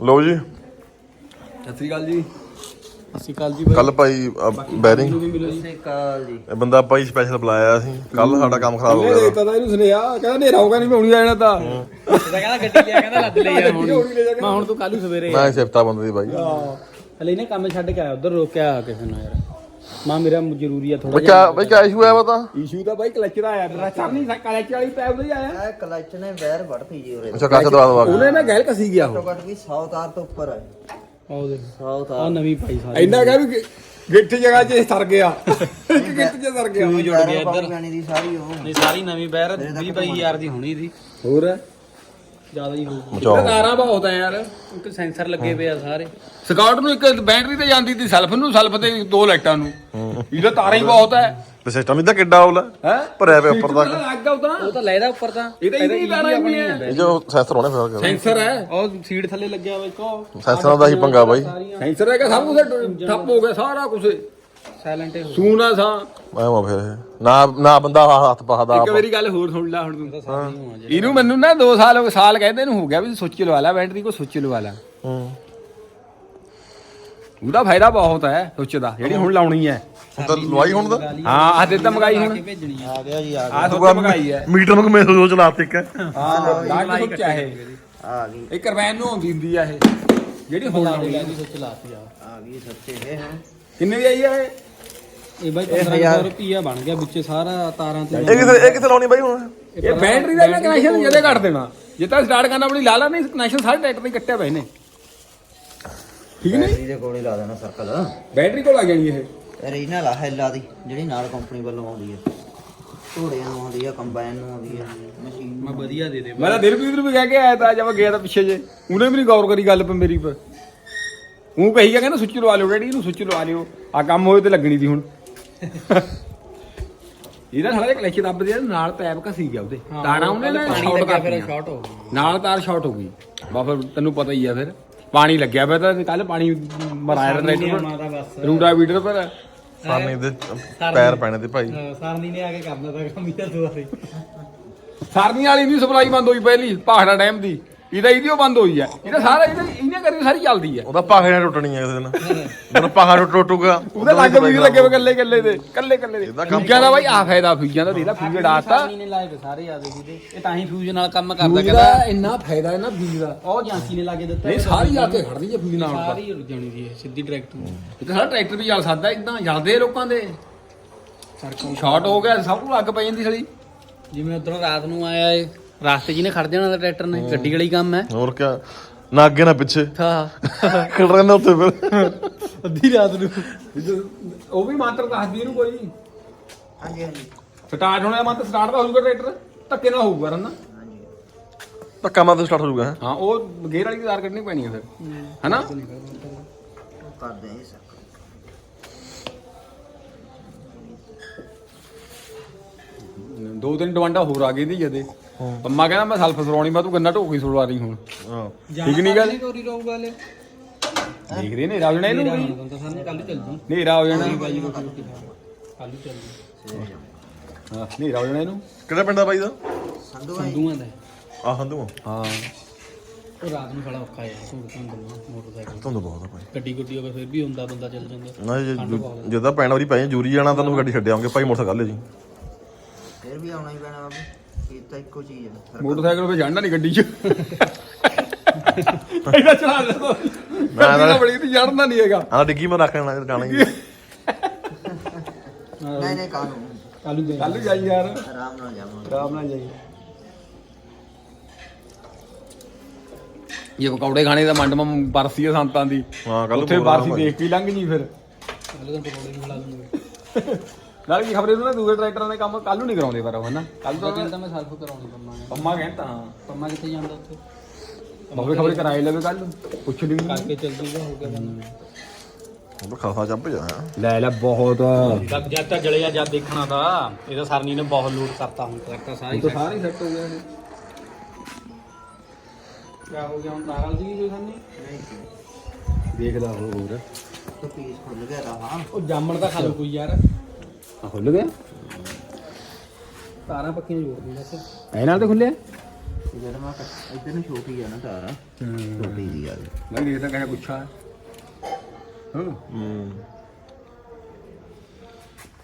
ਲਓ ਜੀ। ਸਤਿ ਸ੍ਰੀ ਅਕਾਲ ਜੀ। ਅਸੀਂ ਕੱਲ ਜੀ ਕੱਲ ਭਾਈ ਬੈਰਿੰਗ ਵੀ ਮਿਲੋ ਜੀ। ਕਾਲ ਜੀ। ਇਹ ਬੰਦਾ ਭਾਈ ਸਪੈਸ਼ਲ ਬੁਲਾਇਆ ਸੀ। ਕੱਲ ਸਾਡਾ ਕੰਮ ਖਰਾਬ ਹੋ ਗਿਆ ਤਾਂ ਇਹਨੂੰ ਸੁਨੇਹਾ ਕਹਿੰਦਾ ਨੇਰਾ ਹੋਗਾ ਨਹੀਂ ਮੈਂ ਹੁਣੀ ਆ ਜਾਣਾ ਤਾਂ ਕਹਿੰਦਾ ਗੱਡੀ ਲਿਆ ਕਹਿੰਦਾ ਲੱਦ ਲਈ ਆ ਹੁਣ। ਮੈਂ ਹੁਣ ਤੂੰ ਕੱਲ ਨੂੰ ਸਵੇਰੇ। ਮੈਂ ਸਿਫਤਾ ਬੰਦੇ ਦੀ ਭਾਈ ਹਲੇ ਇਹਨੇ ਕੰਮ ਛੱਡ ਕੇ ਆਇਆ ਉਧਰ ਰੋਕਿਆ ਕਿਸੇ ਨੂੰ ਯਾਰ। ਮਾਂ ਮੇਰਾ ਜ਼ਰੂਰੀ ਆ ਥੋੜਾ ਬਈ ਕਿਆ ਬਈ ਕਿਆ ਇਸ਼ੂ ਹੈ ਪਤਾ ਇਸ਼ੂ ਤਾਂ ਬਾਈ ਕਲਚ ਦਾ ਆਇਆ ਮੇਰਾ ਚੜ ਨਹੀਂ ਕਲਚ ਵਾਲੀ ਪੈਪ ਦਾ ਹੀ ਆਇਆ। ਇਹ ਕਲਚ ਨੇ ਵੈਰ ਵੜਤੀ ਜੀ ਉਰੇ। ਅੱਛਾ ਕੱਚ ਦਵਾ ਦਵਾ ਉਹਨੇ ਨਾ ਗੈਲ ਕਸੀ ਗਿਆ ਉਹ। ਘੱਟੋ ਵੀ 100 ਤਾਰ ਤੋਂ ਉੱਪਰ ਹੈ ਆਓ ਦੇਖ। 100 ਆ ਤਾਰ ਨਵੀਂ ਪਾਈ ਸਾਰੀ। ਇੰਨਾ ਕਹਿ ਵੀ ਗਿੱਠ ਜਗ੍ਹਾ 'ਚ ਸਰ ਗਿਆ। ਇੱਕ ਗਿੱਠ 'ਚ ਸਰ ਗਿਆ। ਜੁੜ ਗਿਆ ਇੱਧਰ? ਪਾਣੀ ਦੀ ਸਾਰੀ ਉਹ। ਨਹੀਂ ਸਾਰੀ ਨਵੀਂ ਬੈਰ 20 22000 ਦੀ ਹੋਣੀ ਦੀ। ਹੋਰ? ਜ਼ਿਆਦਾ ਹੀ ਹੋਊਗੀ ਬਚਾਓ ਤਾਰਾਂ ਬਹੁਤ ਆ ਯਾਰ। ਇੱਕ ਸੈਂਸਰ ਲੱਗੇ ਪਏ ਆ ਸਾਰੇ। ਸਕਾਟ ਨੂੰ ਇੱਕ ਬੈਟਰੀ ਤੇ ਜਾਂਦੀ ਸੀ ਸੈਲਫ ਨੂੰ ਸੈਲਫ ਤੇ ਦੋ ਲਾਈਟਾਂ ਨੂੰ। ਇਹਦਾ ਤਾਰਾਂ ਹੀ ਬਹੁਤ ਹੈ ਤੇ ਸਿਸਟਮ ਇਹਦਾ ਕਿੱਡਾ ਹੋਲਾ ਹੈ? ਭਰਿਆ ਪਿਆ ਉੱਪਰ ਤੱਕ ਲੱਗ ਗਿਆ ਉਦਾਂ ਉਹ ਤਾਂ ਲੈਦਾ ਉੱਪਰ ਤਾਂ। ਇਹ ਤਾਂ ਇਹਦੀ ਹੀ ਤਾਰਾਂ ਹੀ ਹੈ। ਇਹ ਜੋ ਸੈਂਸਰ ਹੋਣੇ ਫਿਰ ਸੈਂਸਰ ਹੈ। ਉਹ ਸੀਟ ਥੱਲੇ ਲੱਗਿਆ ਵਾ ਇੱਕ। ਉਹ ਸੈਂਸਰਾਂ ਦਾ ਹੀ ਪੰਗਾ ਬਾਈ। ਸੈਂਸਰ ਹੈਗਾ ਸਭ ਕੁਝ ਠੱਪ ਹੋ ਗਿਆ ਸਾਰਾ ਕੁਝ ਸਾਇਲੈਂਟ ਹੋ ਸੂਨਾ ਸਾਂ। ਮੈਂ ਮਾ ਫਿਰ ਇਹ। ਨਾ ਨਾ ਬੰਦਾ ਹੱਥ ਪਾਹਦਾ ਇੱਕ ਮੇਰੀ ਗੱਲ ਹੋਰ ਸੁਣ ਲੈ ਹੁਣ ਤੂੰ। ਇਹਨੂੰ ਮੈਨੂੰ ਨਾ 2 ਸਾਲ ਹੋ ਗਏ ਸਾਲ ਕਹਿੰਦੇ ਨੂੰ ਹੋ ਗਿਆ ਵੀ ਸੁੱਚ ਲਵਾ ਲੈ ਬੈਟਰੀ ਕੋ ਸੁੱਚ ਲਵਾ ਲੈ। ਹੂੰ। ਉਹਦਾ ਫਾਇਦਾ ਬਹੁਤ ਹੈ ਸੁੱਚ ਦਾ ਜਿਹੜੀ ਹੁਣ ਲਾਉਣੀ ਹੈ। ਤਾਂ ਲਵਾਈ ਹੁਣ ਦਾ ਹਾਂ ਆ ਦੇ ਤਾਂ ਮੰਗਾਈ ਹੁਣ। ਆ ਆ ਗਿਆ ਜੀ ਆ ਆ ਸੁੱਚ ਮੰਗਾਈ ਹੈ। ਮੀਟਰ ਨੂੰ ਮੈਂ ਸੋਚ ਲਾ ਤੇ ਇੱਕ? ਹਾਂ ਲਾਗ ਸੁੱਚ ਹੈ ਗਿਆ ਆ ਗਈ। ਇਹ ਕਰਵੈਨ ਨੂੰ ਆਉਂਦੀ ਹੁੰਦੀ ਆ ਇਹ ਜਿਹੜੀ ਹੁਣ ਲਾਉਣੀ ਹੈ। ਸੋਚ ਲਾਤੀ ਆ। ਆ ਗਈ ਸੱਚੇ ਹੈ। ਕਿੰਨੇ ਦੀ ਆਈ ਹੈ ਇਹ? ਇਹ ਬਾਈ 1500 ਰੁਪਿਆ ਬਣ ਗਿਆ ਵਿੱਚੇ ਸਾਰਾ ਤਾਰਾਂ ਤੇ ਇਹ ਕਿਥੇ ਇਹ ਕਿਥੇ ਲਾਉਣੀ ਬਾਈ ਹੁਣ? ਇਹ ਬੈਟਰੀ ਦਾ ਕਨੈਕਸ਼ਨ ਜਿਹਦੇ ਕੱਟ ਦੇਣਾ। ਜੇ ਤਾਂ ਸਟਾਰਟ ਕਰਨਾ ਆਪਣੀ ਲਾ ਲਾ ਨਹੀਂ ਕਨੈਕਸ਼ਨ ਸਾਰੇ ਟਰੈਕਟਰ ਦੇ ਕੱਟਿਆ ਪਏ ਨੇ। ਠੀਕ ਨੇ ਬੈਟਰੀ ਦੇ ਕੋਲ ਹੀ ਲਾ ਦੇਣਾ ਸਰਕਲ ਬੈਟਰੀ ਕੋਲ ਆ ਜਾਣੀ ਇਹ। ਇਹ ਰੀਨਲ ਆ ਹੈਲਾ ਦੀ ਜਿਹੜੀ ਨਾਲ ਕੰਪਨੀ ਵੱਲੋਂ ਆਉਂਦੀ ਹੈ ਘੋੜਿਆਂ ਨੂੰ ਆਉਂਦੀ ਹੈ ਕੰਬਾਈਨ ਨੂੰ ਆਉਂਦੀ ਹੈ ਮਸ਼ੀਨ ਮੈਂ ਵਧੀਆ ਦੇ ਦੇ ਮੈਂ ਤਾਂ ਦਿਲਪ੍ਰੀਤ ਨੂੰ ਵੀ ਕਹਿ ਕੇ ਆਇਆ ਤਾਂ ਜਦ ਮੈਂ ਗਿਆ ਤਾਂ ਪਿੱਛੇ ਜੇ। ਉਹਨੇ ਵੀ ਨਹੀਂ ਗੌਰ ਕਰੀ ਗੱਲ ਪੇ ਮੇਰੀ ਪਰ। ਉਹ ਕਹੀ ਗਿਆ ਕਹਿੰਦਾ ਸੁੱਚ ਲਵਾ ਲਿਓ ਡੈਡੀ ਇਹਨੂੰ ਸੁੱਚ ਲਵਾ ਲਿਓ। ਆ ਕੰਮ ਹੋਏ ਤੇ ਲੱਗਣੀ ਦੀ ਹੁਣ। ਇਹਦਾ ਸਾਲਾ ਜਿਹਾ ਕਲੈਚ ਦੱਬ ਦੇ ਨਾਲ ਪੈਪ ਘਸੀ ਗਿਆ ਉਹਦੇ। ਤਾਰਾਂ ਉਹਨੇ ਨਾ ਪਾਣੀ ਸ਼ਾਰਟ ਕਰ ਫਿਰ ਸ਼ਾਰਟ ਹੋ ਗਈ। ਨਾਲ ਤਾਰ ਸ਼ਾਰਟ ਹੋ ਗਈ। ਬਾ ਫਿਰ ਤੈਨੂੰ ਪਤਾ ਹੀ ਆ ਫਿਰ। ਪਾਣੀ ਲੱਗਿਆ ਪਿਆ ਤਾਂ ਕੱਲ ਪਾਣੀ ਮਰਾਇਆ ਟਰੈਕਟਰ ਮਾਤਾ ਬਸ ਪਰ। ਰੂਟਾ ਵੀਡਰ ਪਰ। ਸਾਨੀ ਦੇ ਪੈਰ ਪੈਣੇ ਤੇ ਭਾਈ। ਸਰਨੀ ਨੇ ਆ ਕੇ ਕਰਨਾ ਤਾਂ ਕੰਮ ਹੀ ਤਾਂ ਦੁਆਰੇ ਸਰਨੀ ਵਾਲੀ ਦੀ ਸਪਲਾਈ ਬੰਦ ਹੋਈ ਪਹਿਲੀ ਪਾਖੜਾ ਡੈਮ ਦੀ। ਇਹਦਾ ਇਹਦੀ ਉਹ ਬੰਦ ਹੋਈ ਆ ਇਹਦਾ ਸਾਰਾ ਇਹਦਾ ਇਹਨੇ ਕਰੀ ਸਾਰੀ ਚੱਲਦੀ ਆ ਉਹਦਾ ਪਾਖੇ ਨਾਲ ਟੁੱਟਣੀ ਹੈ ਕਿਸੇ ਦਿਨ। ਜਦੋਂ ਪਾਖਾ ਟੁੱਟ ਟੁੱਟੂਗਾ। ਉਹਦੇ ਲੱਗ ਵੀ ਲੱਗੇ ਹੋਏ ਕੱਲੇ ਕੱਲੇ ਦੇ। ਕੱਲੇ ਕੱਲੇ ਦੇ। ਫੂਜਾਂ ਦਾ ਬਾਈ ਆ ਫਾਇਦਾ ਫੂਜਾਂ ਦਾ ਇਹਦਾ ਫੂਜ ਡਾਤਾ ਨੇ ਲਾਏ ਤੇ ਸਾਰੇ ਆ ਗਏ ਦੇ ਇਹ ਤਾਂ ਹੀ ਫਿਊਜ਼ ਨਾਲ ਕੰਮ ਕਰਦਾ ਕਹਿੰਦਾ ਇੰਨਾ ਫਾਇਦਾ ਹੈ ਨਾ ਫੂਜ ਦਾ। ਉਹ ਜਾਂਸੀ ਨੇ ਲਾਗੇ ਦਿੱਤਾ। ਨਹੀਂ ਸਾਰੀ ਆ ਕੇ ਖੜਦੀ ਹੈ ਫੂਜ ਨਾਲ। ਤਾਂ ਸਾਰੀ ਰੁਕ ਜਾਣੀ ਦੀ ਇਹ, ਸਿੱਧੀ ਡਾਇਰੈਕਟ ਇਹ ਤਾਂ ਸਾਰਾ ਟਰੈਕਟਰ ਵੀ ਚੱਲ ਸਕਦਾ ਇਦਾਂ ਜਲਦੇ ਲੋਕਾਂ ਦੇ। ਸ਼ਾਰਟ ਹੋ ਗਿਆ ਸਭ ਨੂੰ ਅੱਗ ਪੈ ਜਾਂਦੀ ਸਲੀ। ਜਿਵੇਂ ਉਧਰੋਂ ਰਾਤ ਨੂੰ ਆਇਆ ਏ ਰਾਸਤੇ ਹੀ ਨੇ ਖੜ ਜਾਣਾ ਟਰੈਕਟਰ ਨੇ ਗੱਡੀ ਵਾਲੀ ਕੰਮ ਹੈ। ਹੋਰ ਕਿਆ? ਨਾ ਅੱਗੇ ਨਾ ਪਿੱਛੇ। ਹਾਂ। ਖੜ ਰਹਿੰਦਾ ਉੱਤੇ ਫਿਰ। ਅੱਧੀ ਰਾਤ ਨੂੰ। ਉਹ ਵੀ ਮੰਤਰ ਦੱਸਦੀ ਇਹਨੂੰ ਕੋਈ। ਹਾਂਜੀ ਹਾਂਜੀ। ਸਟਾਰਟ ਹੋਣਾ ਮੰਤਰ ਸਟਾਰਟ ਦਾ ਹੋਊਗਾ ਟਰੈਕਟਰ। ਧੱਕੇ ਨਾਲ ਹੋਊਗਾ ਰੰਨਾ। ਹਾਂਜੀ। ਧੱਕਾ ਤੇ ਸਟਾਰਟ ਹੋ ਜਾਊਗਾ ਹੈਂ। ਹਾਂ ਉਹ ਗੇਅਰ ਵਾਲੀ ਤਾਰ ਕੱਢਣੀ ਪੈਣੀ ਹੈ ਫਿਰ। ਹੈਨਾ? ਕਰਦੇ ਆ ਜੀ ਸਰਕਲ ਦੋ ਤਿੰਨ ਡਵਾਂਡਾ ਹੋਰ ਆ ਗਈ ਦੀ। ਜਦੇ ਪੰਮਾ ਕਹਿੰਦਾ ਮੈਂ ਸਲਫ ਸਰਵਾਉਣੀ ਮੈਂ ਤੂੰ ਗੰਨਾ ਢੋਕੀ ਸਰਵਾ ਰਹੀ ਹੁਣ। ਹਾਂ। ਠੀਕ ਨਹੀਂ ਗੱਲ? ਕੋਰੀ ਰਹੂਗਾ ਲੈ ਦੇਖਦੇ ਨੇ ਰਾਜਣਾ ਇਹਨੂੰ ਵੀ। ਤਾਂ ਸਾਨੂੰ ਕੱਲ ਚੱਲ ਜੂ ਹਨੇਰਾ ਹੋ ਜਾਣਾ। ਬਾਈ ਰੋਟੀ ਰੋਟੀ ਖਾ ਕੱਲ ਚੱਲ ਜੂ ਹਾਂ ਹੋ ਜਾਣਾ ਇਹਨੂੰ। ਕਿਹੜਾ ਪਿੰਡ ਆ ਬਾਈ ਦਾ? ਸੰਧੂ ਭਾਈ ਸੰਦੂਆਂ ਦਾ। ਆ ਹੰਦੂ ਹਾਂ। ਉਹ ਰਾਤ ਨੂੰ ਖੜਾ ਔਖਾ ਯਾਰ ਧੂੜ ਧੰਦ ਮੋਟਰਸਾਈਕਲ। ਤੁਹਾਨੂੰ ਬਹੁਤ ਆ ਭਾਈ। ਗੱਡੀ ਗੁੱਡੀ ਹੋਵੇ ਫਿਰ ਵੀ ਹੁੰਦਾ ਬੰਦਾ ਚੱਲ ਜਾਂਦਾ। ਨਾ ਜੇ ਜਦੋਂ ਪੈਣ ਵਾਰੀ ਪੈ ਜੂਰੀ ਜਾਣਾ ਤੁਹਾਨੂੰ ਗੱਡੀ ਛੱਡਿਆਉਂਗੇ ਭਾਈ ਮੋਟਰਸਾਈਕਲ ਲੈ ਜੀ। ਫਿਰ ਵੀ ਆਉਣਾ ਹੀ ਪੈਣਾ ਬਾਬੂ। ਤਾਂ ਇੱਕੋ ਚੀਜ਼ ਹੈ ਸਰਕਲ ਮੋਟਰਸਾਈਕਲ 'ਤੇ ਚੜਨਾ ਨਹੀਂ ਗੱਡੀ 'ਚ। ਇਹਦਾ ਚਲਾ ਲੈ। ਮੈਂ ਤਾਂ- ਬੜੀ ਤੇ ਚੜਨਾ ਨਹੀਂ ਹੈਗਾ। ਆ ਡਿੱਗੀ ਮੈਂ ਰੱਖ ਲੈਣਾ ਜਾਣਾ ਹੀ। ਨਹੀਂ ਨਹੀਂ ਕਾਹਨੂੰ? ਕੱਲੂ ਦੇ ਕੱਲ ਜਾਈ ਯਾਰ। ਆਰਾਮ ਨਾਲ ਜਾਵਾਂਗੇ ਆਰਾਮ ਨਾਲ ਜਾਈ। ਇਹ ਪਕੌੜੇ ਖਾਣੇ ਦਾ ਮੰਡ ਮਮ ਬਰਸੀ ਹੈ ਸੰਤਾਂ ਦੀ। ਹਾਂ ਕੱਲ ਉੱਥੇ ਬਰਸੀ ਦੇਖ ਕੇ ਹੀ ਲੰਘ ਜੀ ਫਿਰ। ਕੱਲ ਤਾਂ ਪਕੌੜੇ ਵੀ ਖਿਲਾ ਦੂੰਗੇ ਨਾਲ ਕੀ ਖਬਰੇ ਨਾ ਦੂਜੇ ਟਰੈਕਟਰਾਂ ਦੇ ਕੰਮ ਕੱਲ ਨੂੰ ਨਹੀਂ ਕਰਾਉਂਦੇ ਪਰ ਉਹ ਹਨਾ? ਕੱਲ ਤੋਂ ਕਹਿੰਦਾ ਮੈਂ ਸਲਫ ਕਰਾਉਣੀ ਪੰਮਾ ਨੇ। ਪੰਮਾ ਕਹਿੰਦਾ ਹਾਂ ਪੰਮਾ ਕਿੱਥੇ ਜਾਂਦਾ ਉੱਥੇ? ਬਾਬੇ ਖਬਰੇ ਕਰਾਏ ਲਵੇ ਕੱਲ ਨੂੰ ਪੁੱਛ ਲਈ। ਕਰਕੇ ਚੱਲ ਜੂਗਾ ਹੋ ਗਿਆ ਉਹ ਖਾਸਾ ਚੱਪ ਜਾ। ਲੈ ਲੈ ਬਹੁਤ। ਜਦ ਜਦ ਤਾਂ ਜਲਿਆ ਜਦ ਦੇਖਣਾ ਤਾਂ ਇਹਦਾ ਸਰਨੀ ਨੇ ਬਹੁਤ ਲੂਟ ਕਰਤਾ ਹੁਣ ਟਰੈਕਟਰ ਸਾਰੀ ਤਾਂ ਸਾਰੇ ਸੈੱਟ ਹੋ ਗਏ ਨੇ। ਕਿਆ ਹੋ ਗਿਆ ਹੁਣ ਨਾਰਾਜ਼ ਜੀ ਕੋਈ ਸਰਨੀ? ਦੇਖਦਾ ਹੋਰ। ਤਾਂ ਪੀਸ ਖੁੱਲ ਗਿਆ ਰਹਾ। ਉਹ ਜਾਮਣ ਦਾ ਖਾ ਲੂ ਕੋਈ ਯਾਰ। ਆ ਖੁੱਲ ਗਿਆ। ਤਾਰਾਂ ਪੱਕੀਆਂ ਜੋੜ ਦੀ ਬਸ ਐ ਨਾਲ ਤੇ ਖੁੱਲਿਆ ਜਿਹੜਾ ਮੈਂ ਇੱਧਰ ਨੂੰ ਛੋਟੀ ਆ ਨਾ ਤਾਰ। ਛੋਟੀ ਦੀ ਆ। ਮੈਂ ਦੇਖਦਾ ਕਿਹੜਾ ਗੁੱਛਾ ਹੈ। ਹਾਂ। ਹੂੰ।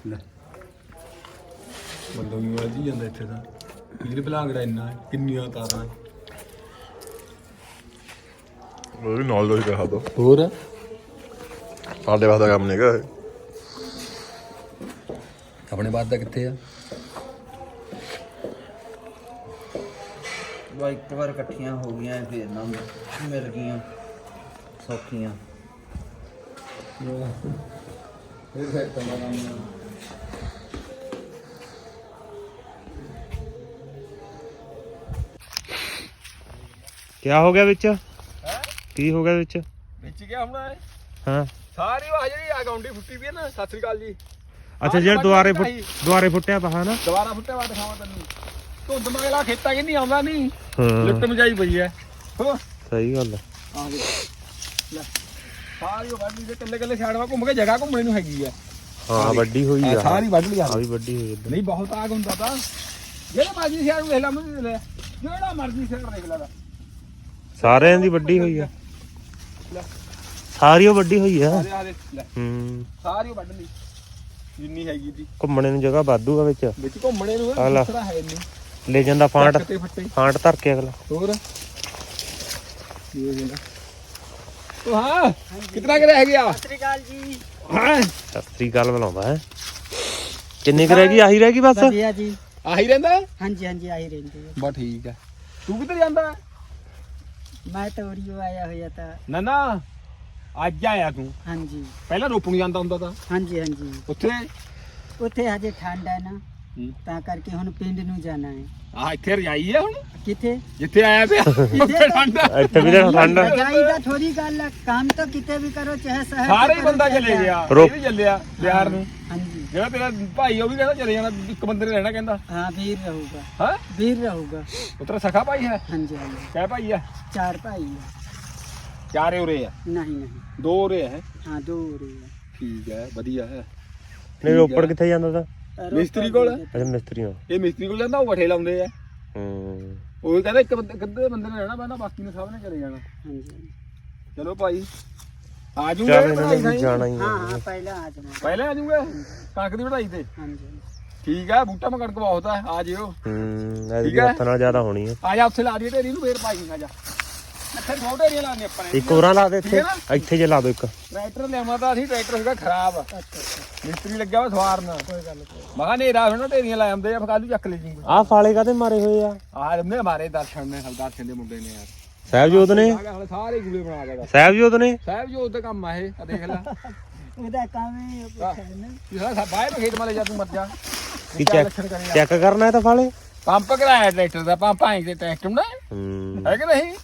ਲੈ। ਬੰਦੋਂ ਨੂੰ ਵੱਜੀ ਜਾਂਦਾ ਇੱਥੇ ਤਾਂ। ਵੀਰ ਭਲਾਂਗੜਾ ਇੰਨਾ ਹੈ, ਕਿੰਨੀਆਂ ਤਾਰਾਂ ਹੈ। ਉਹ ਵੀ ਨਾਲ ਲੋਈ ਕਹਾ ਦੋ। ਹੋਰ? ਸਾਡੇ ਵਾਸਤੇ ਕੰਮ ਨਹੀਂ ਗਾ ਇਹ। ਆਪਣੇ ਬਾਤ ਦਾ ਕਿੱਥੇ ਆ? ਵਾ ਇੱਕ ਵਾਰ ਇਕੱਠੀਆਂ ਹੋ ਗਈਆਂ ਫੇਰ ਨਾ ਮਿਲ ਗਈਆਂ ਸੌਖੀਆਂ। ਫਿਰ ਫਿਰ ਤਾਂ ਕੰਮ ਕੀ ਹੋ ਗਿਆ ਵਿੱਚ? ਕੀ ਹੋ ਗਿਆ ਵਿੱਚ? ਵਿੱਚ ਗਿਆ ਹੁਣ ਇਹ? ਹਾਂ। ਸਾਰੀ ਉਹ ਜਿਹੜੀ ਆ ਗੌਂਡੀ ਫੁੱਟੀ ਵੀ ਹੈ ਨਾ ਸਤਿ ਸ੍ਰੀ ਅਕਾਲ ਜੀ। ਅੱਛਾ ਜਿਹੜਾ ਦੁਆਰੇ ਫੁੱਟ ਦੁਆਰੇ ਫੁੱਟਿਆ ਪਾ ਨਾ। ਦੁਬਾਰਾ ਫੁੱਟਿਆ ਵਾ ਦਿਖਾਵਾਂ ਤੈਨੂੰ। ਧੁੰਦ ਮਗਲਾ ਖੇਤਾਂ ਕਿ ਨਹੀਂ ਆਉਂਦਾ ਨਹੀਂ ਹਾਂ। ਮਜਾਈ ਪਈ ਹੈ ਹੋ ਸਹੀ ਗੱਲ ਹੈ ਆ ਗਏ। ਲੈ। ਸਾਰੀ ਉਹ ਵੱਢ ਲਈ ਤੇ ਕੱਲੇ ਕੱਲੇ ਛਾੜਵਾ ਘੁੰਮ ਕੇ ਜਗ੍ਹਾ ਘੁੰਮਣੇ ਨੂੰ ਹੈਗੀ ਆ ਹਾਂ ਵੱਡੀ ਹੋਈ ਆਹ ਆ। ਸਾਰੀ ਵੱਢ ਲਈ ਆ। ਆ ਵੀ ਵੱਡੀ ਹੋਈ ਇੱਧਰ। ਨਹੀਂ ਬਹੁਤ ਆਗ ਹੁੰਦਾ ਤਾਂ। ਜਿਹੜੇ ਬਾਜੀ ਸਿਆੜ ਨੂੰ ਦੇਖ ਲਾ ਮੈਨੂੰ ਲੈ। ਜਿਹੜਾ ਮਰਜ਼ੀ ਸਿਆੜ ਦੇਖ ਲਾ। ਸਾਰਿਆਂ ਦੀ ਵੱਡੀ ਹੋਈ ਆ। ਲੈ। ਸਾਰੀ ਉਹ ਵੱਡੀ ਹੋਈ ਆ। ਲੈ। ਹੂੰ। ਸਾਰੀ ਉਹ ਵੱਢ ਲਈ। ਜਿੰਨੀ ਹੈਗੀ ਸੀ ਘੁੰਮਣੇ ਨੂੰ ਜਗ੍ਹਾ ਵਾਧੂ ਆ ਵਿੱਚ। ਵਿੱਚ ਘੁੰਮਣੇ ਨੂੰ ਆ ਲੈ। ਦੂਸਰਾ ਹੈ ਨਹੀਂ ਲੈ ਜਾਂਦਾ ਫਾਂਟ। ਫੱਟੇ ਫੱਟੇ। ਫਾਂਟ ਧਰ ਕੇ ਅਗਲਾ। ਹੋਰ? ਇਹ ਜਿਹੜਾ ਉਹ ਹਾਂ ਕਿਤਨਾ ਕੁ ਰਹਿ ਗਿਆ? ਸਤਿ ਸ੍ਰੀ ਅਕਾਲ ਜੀ। ਹਾਂ। ਸਤਿ ਸ੍ਰੀ ਅਕਾਲ ਬੁਲਾਉਂਦਾ ਹੈ। ਕਿੰਨੀ ਕੁ ਰਹਿ ਗਈ? ਆਹੀ ਰਹਿ ਗਈ ਬਸ? ਵਧੀਆ ਜੀ। ਆਹੀ ਰਹਿੰਦਾ? ਹਾਂਜੀ ਹਾਂਜੀ ਆਹੀ ਰਹਿੰਦੀ ਹੈ। ਬਸ ਠੀਕ ਹੈ। ਤੂੰ ਕਿੱਧਰ ਜਾਂਦਾ? ਮੈਂ ਤਾਂ ਉਰੀਓ ਆਇਆ ਹੋਇਆ ਤਾਂ। ਨਾ ਨਾ। ਅੱਜ ਆਇਆ ਤੂੰ। ਹਾਂਜੀ। ਪਹਿਲਾਂ ਰੋਪਣ ਜਾਂਦਾ ਹੁੰਦਾ ਤਾਂ। ਹਾਂਜੀ ਹਾਂਜੀ। ਉੱਥੇ? ਉੱਥੇ ਹਜੇ ਠੰਡ ਹੈ ਨਾ। ਹੂੰ। ਤਾਂ ਕਰਕੇ ਹੁਣ ਪਿੰਡ ਨੂੰ ਜਾਣਾ ਹੈ। ਆ ਇੱਥੇ ਰਜਾਈ ਆ ਹੁਣ? ਕਿੱਥੇ? ਜਿੱਥੇ ਆਇਆ ਪਿਆ। ਉੱਥੇ ਠੰਡ ਆ। ਇੱਥੇ ਵੀ ਤਾਂ ਠੰਡ ਆ। ਜਾਈ ਦਾ ਥੋੜੀ ਗੱਲ ਹੈ। ਕੰਮ ਤਾਂ ਕਿਤੇ ਵੀ ਕਰੋ ਚਾਹੇ ਸ਼ਹਿਰ 'ਚ ਸਾਰੇ ਕਰੋ, ਬੰਦਾ ਚਾਹੇ ਚਲੇ ਗਿਆ। ਰੋਪ- ਇਹ ਵੀ ਚੱਲਿਆ ਬਿਹਾਰ ਨੂੰ। ਹਾਂਜੀ। ਜਿਹੜਾ ਤੇਰਾ ਭਾਈ ਉਹ ਵੀ ਕਹਿੰਦਾ ਚਲੇ ਜਾਣਾ ਇੱਕ ਬੰਦੇ ਨੇ ਰਹਿਣਾ ਕਹਿੰਦਾ। ਹਾਂ ਵੀਰ ਰਹੂਗਾ। ਹਾਂ? ਵੀਰ ਰਹੂਗਾ। ਉਤਰਾ ਸਖਾ ਭਾਈ ਹੈ? ਹਾਂਜੀ ਹਾਂਜੀ। ਕਹਿ ਭਾਈ ਆ ਚਾਰ ਭਾਈ ਹੈ। ਚਾਰੇ ਉਰੇ ਆ। ਨਹੀਂ ਨਹੀਂ। ਦੋ ਉਰੇ ਹੈ ਹਾਂ ਦੋ ਉਰੇ ਹੈ ਠੀਕ ਹੈ ਵਧੀਆ ਹੈ। ਨਹੀਂ ਰੋਪੜ ਕਿੱਥੇ ਜਾਂਦਾ ਤਾਂ? ਮਿਸਤਰੀ ਕੋਲ? ਅੱਛਾ ਮਿਸਤਰੀ ਹੋ ਇਹ ਮਿਸਤਰੀ ਕੋਲ ਜਾਂਦਾ ਉਹ ਬਠੇ ਲਾਉਂਦੇ ਆ। ਹੂੰ। ਉਹ ਕਹਿੰਦਾ ਇੱਕ ਬੰਦੇ ਕਿੱਦੇ ਬੰਦੇ ਨੇ ਰਹਿਣਾ ਪੈਂਦਾ ਬਾਕੀ ਨੇ ਸਭ ਨੇ ਚਲੇ ਜਾਣਾ। ਹਾਂਜੀ। ਚਲੋ ਭਾਈ ਆ ਚੱਲ ਜੂਗੇ ਇਹਨਾਂ ਨੇ ਵੀ ਜਾਣਾ ਹੀ ਹਾਂ ਆ। ਹਾਂ ਪਹਿਲਾਂ ਆ ਜਾਣਾ। ਪਹਿਲੇ ਆ ਜੂਗੇ ਕਣਕ ਦੀ ਵਢਾਈ ਤੇ? ਹਾਂਜੀ। ਠੀਕ ਹੈ ਬੂਟਾ ਮੈਂ ਕਣਕ ਬਹੁਤ ਹੈ ਆ ਜਿਓ। ਹੂੰ ਠੀਕ ਹੈ। ਹੱਥ ਨਾਲ ਜ਼ਿਆਦਾ ਹੋਣੀ ਆ। ਆ ਜਾ ਉੱਥੇ ਲਾ ਦੀ ਢੇਰੀ ਨੂੰ ਫੇਰ ਪਾਈ ਆ ਜਾ। ਇੱਥੇ ਢੇਰੀਆਂ ਆਪਾਂ ਨੇ। ਇੱਕ ਹੋਰਾਂ ਲਾ ਦੇ ਇੱਥੇ। ਇੱਥੇ ਜੇ ਲਾ ਦੋ ਇੱਕ। ਟਰੈਕਟਰ ਲਿਆਵਾਂ ਤਾਂ ਅਸੀਂ ਟਰੈਕਟਰ ਸੀਗਾ ਖਰਾਬ। ਮਿਸਤਰੀ ਲੱਗਿਆ ਵਾ ਸਵਾਰਨ ਕੋਈ ਗੱਲ ਨਹੀਂ। ਮੈਂ ਕਿਹਾ ਨੇਰਾ ਹੋਣਾ ਢੇਰੀਆਂ ਲਾ ਜਾਂਦੇ ਆ ਫਕਾਲੂ ਚੱਕ ਲੈ ਜੀ। ਆਹ ਫਾਲੇ ਕਾਤੇ ਮਾਰੇ ਹੋਏ ਆ? ਆ ਜੰਮੇ ਮਾਰੇ ਦਰਸ਼ਨ ਨੇ ਹਲਦਾਰਸ਼ਨ ਦੇ ਮੁੰਡੇ ਨੇ ਯਾਰ। ਸਾਹਿਬਜੋਤ ਨੇ? ਸਾਰੇ ਗੂਲੇ ਬਣਾ ਗਿਆ ਸਾਹਿਬਜੋਤ ਨੇ? ਸਾਹਿਬ ਜੋ ਦਾ ਕੰਮ ਆ ਇਹ ਆ ਦੇਖ ਲੈ। ਉਹਦਾ ਕੰਮ ਹੀ ਉਹ ਪੁੱਛਿਆ ਨਾ। ਸਾਲਾ ਬਾਹਰ ਨੂੰ ਖੇਤ ਮਾ ਲੈ ਜਾ ਤੂੰ ਮਰ ਜਾ। ਕੀ ਚੈੱਕ ਕਰਨਾ ਹੈ ਤਾਂ ਫਾਲੇ? ਪੰਪ ਕਰਾਇਆ ਟਰੈਕਟਰ ਦਾ ਪੰਪ ਆਏ ਤੇ ਟਰੈਕਟਰ ਨਾ। ਹੂੰ। ਹੈ ਕਿ ਨਹੀਂ?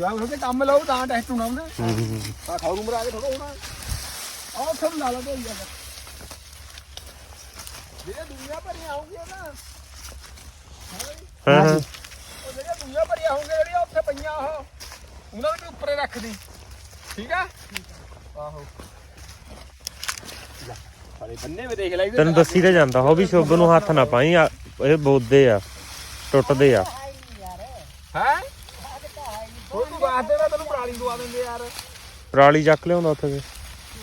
ਜਵਾਬ ਉਹਦੇ ਕੰਮ ਲਾਓ ਤਾਂ ਟਰੈਕਟਰ ਨਾ ਉਹਨੇ ਹੂੰ। ਆ ਖਾਉ ਮਰਾ ਕੇ ਥੋੜਾ ਹੋਣਾ। ਆਹ ਸਭ ਲਾ ਲਾ ਦੋ ਯਾਰ ਜਿਹੜੇ ਦੁਨੀਆ ਭਰੀਆਂ ਹੋਣਗੀਆਂ ਨਾ ਹਾਂ ਹਾਂ। ਉਹ ਜਿਹੜੀਆਂ ਦੁਨੀਆ ਭਰੀਆਂ ਹੋਣਗੀਆਂ ਜਿਹੜੀਆਂ ਉੱਥੇ ਪਈਆਂ ਉਹ ਉਹਨਾਂ ਦੇ ਵੀ ਉੱਪਰੇ ਰੱਖ ਦੀ। ਠੀਕ ਆ? ਆਹੋ। ਲੈ ਸਾਰੇ ਬੰਨੇ ਵੀ ਦੇਖ ਲੈ ਇਹਦੇ ਤੈਨੂੰ ਦੱਸੀ ਤਾਂ ਜਾਂਦਾ ਹੋ ਵੀ ਸ਼ੁਭ ਨੂੰ ਹੱਥ ਨਾ ਪਾਈ ਇਹ ਬੋਦੇ ਆ ਟੁੱਟਦੇ ਆ ਹੈ ਉਹ ਤੂੰ ਬਾਤ ਦੇ ਪ੍ਰਾਣੀ ਦਵਾ ਦਿੰਦੇ ਯਾਰ। ਪਰਾਲੀ ਚੱਕ ਲਿਆਉਂਦਾ ਉੱਥੇ ਤੇ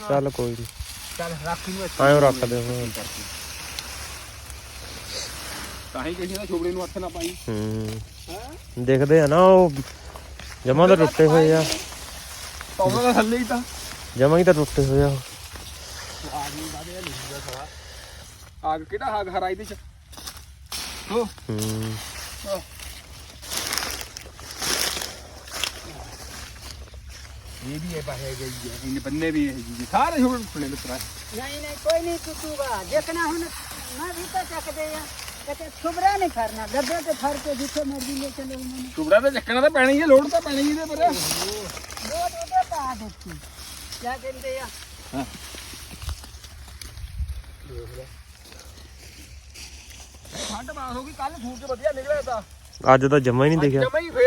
ਚੱਲ ਕੋਈ ਨਹੀਂ ਚੱਲ ਰੱਖ ਨੂੰ ਇੱਥੇ। ਐਂ ਰੱਖ ਦੇ ਹੁਣ। ਤਾਂ ਹੀ ਕਿਸੇ ਦਾ ਛੋਬੜੇ ਨੂੰ ਹੱਥ ਨਾ ਪਾਈ। ਹੂੰ। ਦਿਖਦੇ ਆ ਨਾ ਉਹ ਜਮਾ ਤਾਂ ਟੁੱਟੇ ਹੋਏ ਆ। ਪੌਣਾ ਦਾ ਥੱਲੇ ਹੀ ਤਾਂ। ਜਮਾ ਹੀ ਤਾਂ ਟੁੱਟੇ ਹੋਏ ਆ। ਆਗ ਕਿਹੜਾ ਹਾਗ ਹਰਾ ਇਹਦੇ ਚ। ਹੋ। ਹੂੰ। ਇਹ ਵੀ ਹੈ ਬਾਹਰ ਗਈ ਹੈ ਇਹਨੇ ਬੰਨੇ ਵੀ ਹੈ ਜੀ ਸਾਰੇ ਛੋੜ ਸੁਣੇ ਮਿੱਤਰਾ ਨਹੀਂ ਨਹੀਂ ਕੋਈ ਨਹੀਂ ਟੁੱਟੂਗਾ ਦੇਖਣਾ ਹੁਣ ਮੈਂ ਵੀ ਤਾਂ ਚੱਕਦੇ ਆ ਕਿਤੇ ਛੁਬਰਾ ਨਹੀਂ ਫਰਨਾ ਗੱਡੇ ਤੇ ਫਰ ਕੇ ਜਿੱਥੇ ਮਰਜ਼ੀ ਲੈ ਚਲੇ ਉਹਨਾਂ ਨੇ। ਟੁਕੜਾ ਤਾਂ ਚੱਕਣਾ ਤਾਂ ਪੈਣਾ ਹੀ ਹੈ ਲੋਡ ਤਾਂ ਪੈਣਾ ਹੀ ਇਹਦੇ ਪਰ। ਲੋਟ ਉਹਦੇ ਪਾ ਦਿੱਤੀ। ਕਿਆ ਦਿੰਦੇ ਆ। ਠੰਡ ਬਾਸ ਹੋ ਗਈ ਕੱਲ ਸੂਰਜ ਵਧੀਆ ਨਿਕਲਿਆ ਤਾਂ। ਅੱਜ ਤਾਂ ਜਮਾ ਹੀ ਨਹੀਂ ਦਿਖਿਆ। ਜਮਾ ਹੀ ਫੇਰ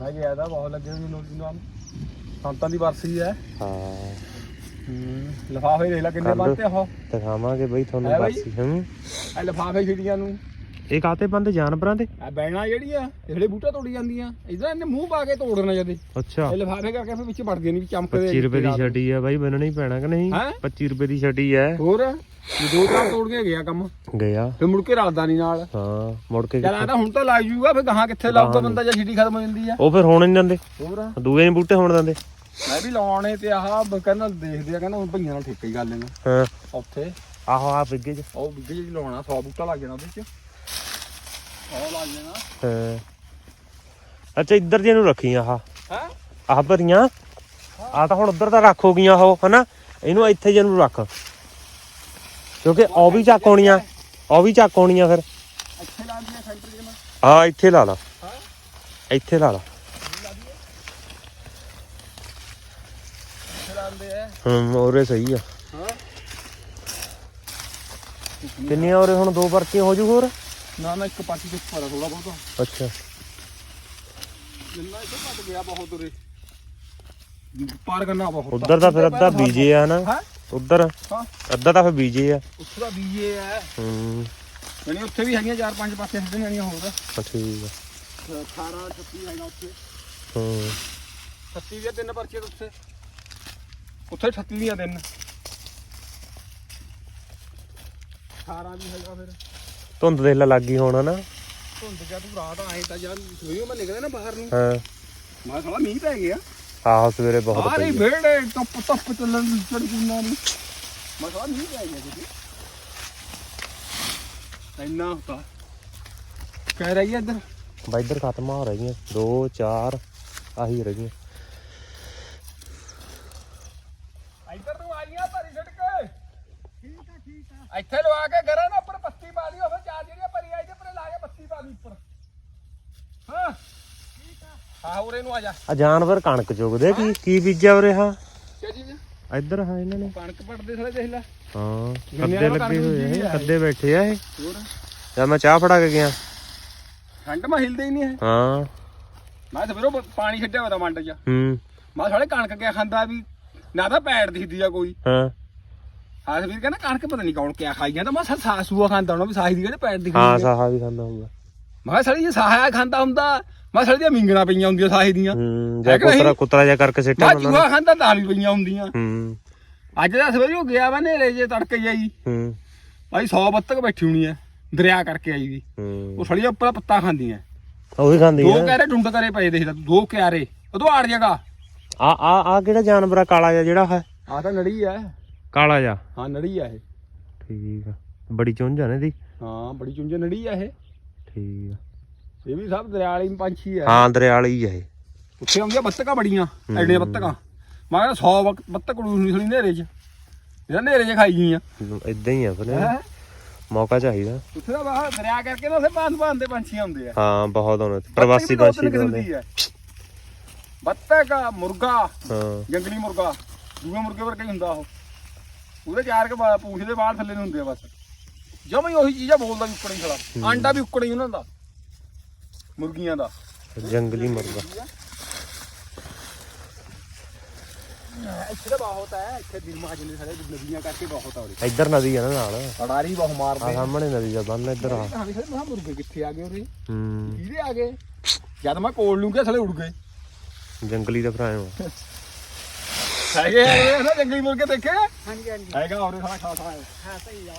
ਮੈਂ ਗਿਆ ਤਾਂ ਬਹੁਤ ਲੱਗੇ ਹੋਏ ਮੈਨੂੰ ਨਾਮ ਸੰਤਾਂ ਦੀ ਵਰਸੀ ਹੈ। ਹਾਂ। ਹੂੰ ਲਫਾਫੇ ਦੇਖ ਲੈ ਕਿੰਨੇ ਕੱਲ੍ਹ। ਬੰਨਤੇ ਉਹ। ਦਿਖਾਵਾਂਗੇ ਬਈ ਤੁਹਾਨੂੰ ਹੈ ਬਈ? ਬਾਸੀ ਹੂੰ। ਇਹ ਲਫਾਫੇ ਛਿੜੀਆਂ ਨੂੰ। ਇਹ ਕਾਤੇ ਬੰਦੇ ਜਾਨਵਰਾਂ ਦੇ? ਆ ਬੈਣਾ ਜਿਹੜੀਆਂ ਇਹ ਜਿਹੜੇ ਬੂਟਾ ਤੋੜੀ ਜਾਂਦੀਆਂ। ਇਧਰ ਇਹਨੇ ਮੂੰਹ ਪਾ ਕੇ ਤੋੜਨਾ ਜਦੇ। ਅੱਛਾ। ਇਹ ਲਫਾਫੇ ਕਰਕੇ ਫਿਰ ਵਿੱਚ ਵੜਦੀਆਂ ਨਹੀਂ ਵੀ ਚਮਕਦੇ 25 ਰੁਪਏ ਦੀ ਛਟੀ ਆ ਬਾਈ ਮੈਨੂੰ ਨਹੀਂ ਪੈਣਾ ਕਿ ਨਹੀਂ? ਹੈਂ? 25 ਰੁਪਏ ਦੀ ਛਟੀ ਆ। ਹੋਰ? ਇਹ ਦੋ ਚਾਰ ਤੋੜ ਕੇ ਗਿਆ ਕੰਮ। ਗਿਆ। ਫਿਰ ਮੁੜ ਕੇ ਰਲਦਾ ਨਹੀਂ ਨਾਲ। ਹਾਂ ਮੁੜ ਕੇ ਚਲ ਆ ਤਾਂ ਹੁਣ ਤਾਂ ਲੱਗ ਜੂਗਾ ਫਿਰ ਗਾਹਾਂ ਕਿੱਥੇ ਲਾਊਗਾ ਬੰਦਾ ਜਾਂ ਛਿੜੀ ਖਤਮ ਹੋ ਜਾਂਦੀ ਆ। ਉਹ ਫਿਰ ਹੋਣ ਨਹੀਂ ਦਿੰਦੇ। ਹੋਰ ਦੂਏ ਨਹੀਂ ਬੂਟੇ ਹੋਣ ਦਿੰਦੇ। ਮੈਂ ਵੀ ਲਾਉਣੇ ਤੇ ਆਹ ਬ- ਕਹਿੰਦਾ ਦੇਖਦੇ ਆ ਕਹਿੰਦਾ ਹੁਣ ਭਈਆਂ ਨਾਲ ਠੇਕੇ ਹੀ ਗੱਲ ਇਹਨਾਂ ਹਾਂ। ਉੱਥੇ। ਆਹੋ ਆ ਬਿੱਗੇ ਚ। ਉਹ ਬਿੱਗੇ ਜੀ ਲਾਉਣਾ 100 ਬੂਟਾ ਲੱਗ ਜਾਣਾ ਉਹਦੇ ਚ। ਉਹ ਲੱਗ ਜਾਣਾ। ਹਾਂ। ਅੱਛਾ ਇੱਧਰ ਦੀਆਂ ਨੂੰ ਰੱਖੀ ਆਹ। ਹੈ? ਆਹ ਭਰੀਆਂ। ਆ ਤਾਂ ਹੁਣ ਉੱਧਰ ਤਾਂ ਰੱਖ ਹੋ ਗਈਆਂ ਉਹ ਹਨਾ? ਇਹਨੂੰ ਇੱਥੇ ਜੇ ਨੂੰ ਰੱਖ। ਕਿਉਂਕਿ ਉਹ ਵੀ ਚੱਕ ਆਉਣੀਆਂ ਉਹ ਵੀ ਚੱਕ ਆਉਣੀਆਂ ਫਿਰ। ਆ ਸੈਂਟਰ ਆ ਇੱਥੇ ਲਾ ਲਾ। ਹਾਂ ਇੱਥੇ ਲਾ ਲਾ। ਲਾਉਂਦੇ ਆ ਹੂੰ ਔਰੇ ਸਹੀ ਆ। ਹਾਂ। ਕਿੰਨੀਆਂ ਹੁਣ ਦੋ ਪਰਚੇ ਹੋ ਜੂ ਹੋਰ? ਨਾ ਨਾ ਇੱਕ ਪਾਰਟੀ ਤੇ ਪਰ ਥੋੜਾ ਬਹੁਤ। ਅੱਛਾ। ਜਿੰਨਾ ਇੱਥੇ ਘਟ ਗਿਆ ਬਹੁਤ ਉਰੇ। ਪਾਰ ਕਰਨਾ ਬਹੁਤ ਉੱਧਰ ਤਾਂ ਫਿਰ ਅੱਧਾ ਬੀਜੇ ਆ ਨਾ ਹਾਂ। ਉੱਧਰ ਹਾਂ। ਅੱਧਾ ਤਾਂ ਫਿਰ ਬੀਜੇ ਆ। ਉੱਥੇ ਦਾ ਬੀਏ ਹੈ ਹੂੰ। ਯਾਨੀ ਉੱਥੇ ਵੀ ਹੈਗੀਆਂ ਚਾਰ ਪੰਜ ਪਾਸੇ ਹੱਦਣ ਜਾਣੀਆਂ ਹੋਰ। ਆ ਠੀਕ ਆ। 18 36 ਹੈਗਾ ਉੱਥੇ। ਹੂੰ। 36 ਦੀਆਂ ਤਿੰਨ ਪਰਚੀਆਂ ਤਾਂ ਉੱਥੇ। ਉੱਥੇ 38 ਦੀਆਂ ਤਿੰਨ। 18 ਵੀ ਹੈਗਾ ਫਿਰ। ਧੁੰਦ ਦੇ ਲਾ ਲੱਗੀ ਹੋਣਾ ਨਾ ਧੁੰਦ ਜਾ ਤੂੰ ਰਾਤ ਆਏ ਤਾਂ ਯਾਰ ਸਵੇਰੇ ਮੈਂ ਨਿਕਲਿਆ ਨਾ ਬਾਹਰ ਨੂੰ। ਹਾਂ। ਮੈਂ ਸਾਲਾ ਮੀਂਹ ਪੈ ਗਿਆ। ਆਹੋ ਸਵੇਰੇ ਬਹੁਤ ਸਾਰੇ ਪਈ। ਵਿਹੜੇ ਟੱਪ ਟੱਪ ਚੱਲਣ ਦੀ ਚੜਕੂਨਾ ਨਹੀਂ ਮੈਂ ਮੀਂਹ ਪੈ ਗਿਆ ਜੀ ਇੰਨਾ ਹੁੰਦਾ। ਕਹਿ ਰਹੀ ਹੈ ਇੱਧਰ। ਬਾ ਇੱਧਰ ਖਤਮ ਹੋ ਰਹੀਆਂ। ਦੋ ਚਾਰ ਆਹੀ ਰਹਿ ਗਈਆਂ ਇੱਧਰ ਨੂੰ ਆਈਆਂ ਭਰੀ ਛੱਡ ਕੇ ਠੀਕ ਆ ਠੀਕ ਆ ਇੱਥੇ ਲਵਾ ਕੇ ਘਰਾਂ ਨਾ ਉੱਪਰ ਪੱਤੀ ਪਾ ਦਿਓ ਫਿਰ ਚਾਰ ਜਿਹੜੀਆਂ ਭਰੀ ਆਈ ਤੇ ਉੱਪਰ ਲਾ ਕੇ ਪੱਤੀ ਪਾ ਦੀ ਉੱਪਰ ਹਾਂ ਠੀਕ ਆ ਹਾਂ ਉਰੇ ਨੂੰ ਆ ਜਾ। ਆ ਜਾਨਵਰ ਕਣਕ ਚੁਗਦੇ ਕੀ ਕੀ ਬੀਜਿਆ ਉਰੇ ਹਾਂ ਕਿਆ ਚੀਜ਼? ਇੱਧਰ ਹਾਂ ਇਹਨਾਂ ਨੇ। ਕਣਕ ਪੜਦੇ ਸਾਲੇ ਦੇਖ ਲੈ। ਹਾਂ ਖੱਦੇ ਲੱਗੇ ਹੋਏ ਆ ਆ ਇਹ। ਖੱਦੇ ਬੈਠੇ ਆ ਇਹ। ਹੋਰ? ਜਦ ਮੈਂ ਚਾਹ ਫੜਾ ਕੇ ਗਿਆ। ਠੰਡ ਮਾ ਹਿਲਦੇ ਹੀ ਨਹੀਂ ਹੈ। ਹਾਂ ਮੈਂ ਤਾਂ ਉਹ ਪਾਣੀ ਛੱਡਿਆ ਹੋਇਆ ਮੰਡ 'ਚ। ਹੂੰ। ਮੈਂ ਸਾਲੇ ਕਣਕ ਕਿਆ ਖਾਂਦਾ ਵੀ ਨਾ ਤਾਂ ਪੈੜ ਦਿਖਦੀ ਆ ਕੋਈ। ਹਾਂ। ਹਾਂ ਵੀਰ ਕਹਿੰਦਾ ਕਣਕ ਪਤਾ ਨਹੀਂ ਕੌਣ ਕਿਆ ਖਾਈ ਜਾਂਦਾ। ਮੈਂ ਸਾ ਸਾਸੂਆ ਖਾਂਦਾ ਹੋਣਾ ਵੀ ਸਾਹੀ ਦੀ ਕਹਿੰਦੇ ਪੈੜ ਦਿਖਦੀ ਹਾਂ ਆ। ਸਾਹਾ ਵੀ ਖਾਂਦਾ ਹੋਊਗਾ। ਮੈਂ ਸਾਲੀ ਜੇ ਸਾਹਾ ਖਾਂਦਾ ਹੁੰਦਾ ਮੈਂ ਸਾਲੀ ਦੀਆਂ ਮਿੰਗਣਾ ਪਈਆਂ ਹੁੰਦੀਆਂ ਸਾਹੀ ਦੀਆਂ। ਹੂੰ ਜਾਂ? ਕੁਤਰਾ ਕੁਤਰਾ ਜਿਹਾ ਕਰਕੇ ਸਿੱਟਿਆ ਮੈਂ ਜੂਆ ਖਾਂਦਾ ਤਾਂ ਵੀ ਪਈਆਂ ਹੁੰਦੀਆਂ। ਹੂੰ। ਅੱਜ ਦਾ ਸਵੇਰੇ ਉਹ ਗਿਆ ਵਾ ਨੇਰੇ ਜੇ ਤੜਕੇ ਜਾਈ ਹੂੰ। ਭਾਈ 100 ਬੱਤਕ ਬੈਠੀ ਹੋਣੀ ਐ ਦਰਿਆ ਕਰਕੇ ਆਈ ਵੀ। ਹੂੰ। ਉਹ ਸੜੀਆਂ ਉੱਪਰ ਪੱਤਾ ਖਾਂਦੀਆਂ। ਉਹੀ ਖਾਂਦੀ ਦੋ ਆ ਕਿਆਰੇ ਡੁੰਡ ਕਰੇ ਪਏ ਦੇਖਦਾ ਤੂੰ, ਦੋ ਕਿਆਰੇ ਉਦੋਂ ਆੜ ਜਗਾ। ਆ ਆ ਆ ਕਿਹੜਾ ਜਾਨਵਰ ਆ ਕਾਲਾ ਜਿਹਾ ਜਿਹੜਾ ਹੈ? ਆ ਤਾਂ ਨੜੀ ਐ। ਕਾਲਾ ਜਿਹਾ। ਹਾਂ ਨੜੀ ਆ ਇਹ। ਠੀਕ ਆ। ਬੜੀ ਚੁੰਝ ਆ ਨਾ ਇਹਦੀ। ਹਾਂ ਬੜੀ ਚੁੰਝ ਨੜੀ ਆ ਇਹ। ਠੀਕ ਆ। ਇਹ ਵੀ ਸਭ ਦਰਿਆ ਵਾਲੀ ਪੰਛੀ ਐ ਹਾਂ ਦਰਿਆਲੀ ਆ ਇਹ। ਉੱਥੇ ਆਉਂਦੀਆਂ ਬੱਤਕਾਂ ਬੜੀਆਂ ਐਡੇ ਬੱਤਕਾਂ। ਮੈਂ ਕਹਿੰਦਾ 100 ਬੱਤਕ ਉਡੂਸਣੀ ਸਣੀ ਨੇਰੇ 'ਚ। ਇਹਦਾ ਨੇਰੇ 'ਚ ਖਾਈ ਗਈਆਂ। ਇਦਾਂ ਹੀ ਆ ਫਿਰ ਹੈਂ? ਮੌਕਾ ਚਾਹੀਦਾ। ਉੱਥੇ ਦਾ ਬਾਹਰ ਦਰਿਆ ਕਰਕੇ ਨਾ ਉੱਥੇ ਭਾਂਤ ਭਾਂਤ ਦੇ ਪੰਛੀ ਆਉਂਦੇ ਆ। ਹਾਂ ਬਹੁਤ ਆਉਣੇ ਪ੍ਰਵਾਸੀ ਪੰਛੀ ਆਉਂਦੇ ਬੱਤਕ ਆ। ਮੁਰਗਾ ਹਾਂ। ਜੰਗਲੀ ਮੁਰਗਾ ਦੂਏ ਮੁਰਗੇ ਵਰਗਾ ਹੀ ਹੁੰਦਾ ਉਹ। ਉਹਦੇ ਚਾਰ ਕੇ ਪੂੰਛ ਦੇ ਬਾਹਰ ਥੱਲੇ ਨੂੰ ਹੁੰਦੇ ਆ ਬਸ। ਜਮਾ ਹੀ ਉਹੀ ਚੀਜ਼ ਆ ਬੋਲਦਾ ਵੀ ਉੱਕੜਾ ਹੀ ਖੜਾ ਆਂਡਾ ਵੀ ਉੱਕੜਾ ਹੀ ਉਹਨਾਂ ਦਾ। ਮੁਰਗੀਆਂ ਦਾ। ਜੰਗਲੀ ਮੁਰਗਾ। ਇੱਥੇ ਤਾਂ ਬਹੁਤ ਹੈ ਇੱਥੇ ਦਿਨ ਮਾਜ ਨੇ ਸਾਰੇ ਨਦੀਆਂ ਕਰਕੇ ਬਹੁਤ ਆ ਉਰੇ। ਇੱਧਰ ਨਦੀ ਆ ਨਾ ਨਾਲ। ਆ ਅੜਾਰੀ ਬਹੁਤ ਮਾਰਦੇ ਸਾਹਮਣੇ ਨਦੀ ਦਾ ਬੰਨ ਇੱਧਰ ਆ। ਕਹਾਣੀ ਸਾਰੇ ਮਹਾ ਮੁਰਗੇ ਕਿੱਥੇ ਆ ਗਏ ਉਰੇ? ਹੂੰ। ਕਿਹਦੇ ਆ ਗਏ। ਜਦ ਮੈਂ ਕੋਲ ਨੂੰ ਗਿਆ ਸਾਲੇ ਉੜ ਗਏ। ਜੰਗਲੀ ਦਾ ਭਰਾ ਹਾਂ ਹੈਗੇ ਹੈਗੇ ਨਾ ਜੰਗਲੀ ਮੁਰਗੇ ਦੇਖੇ? ਹਾਂਜੀ ਹਾਂਜੀ। ਹੈਗਾ ਉਰੇ ਸਾਲਾ ਖਾਸਾ ਹੈ ਹਾਂ ਸਹੀ ਆ।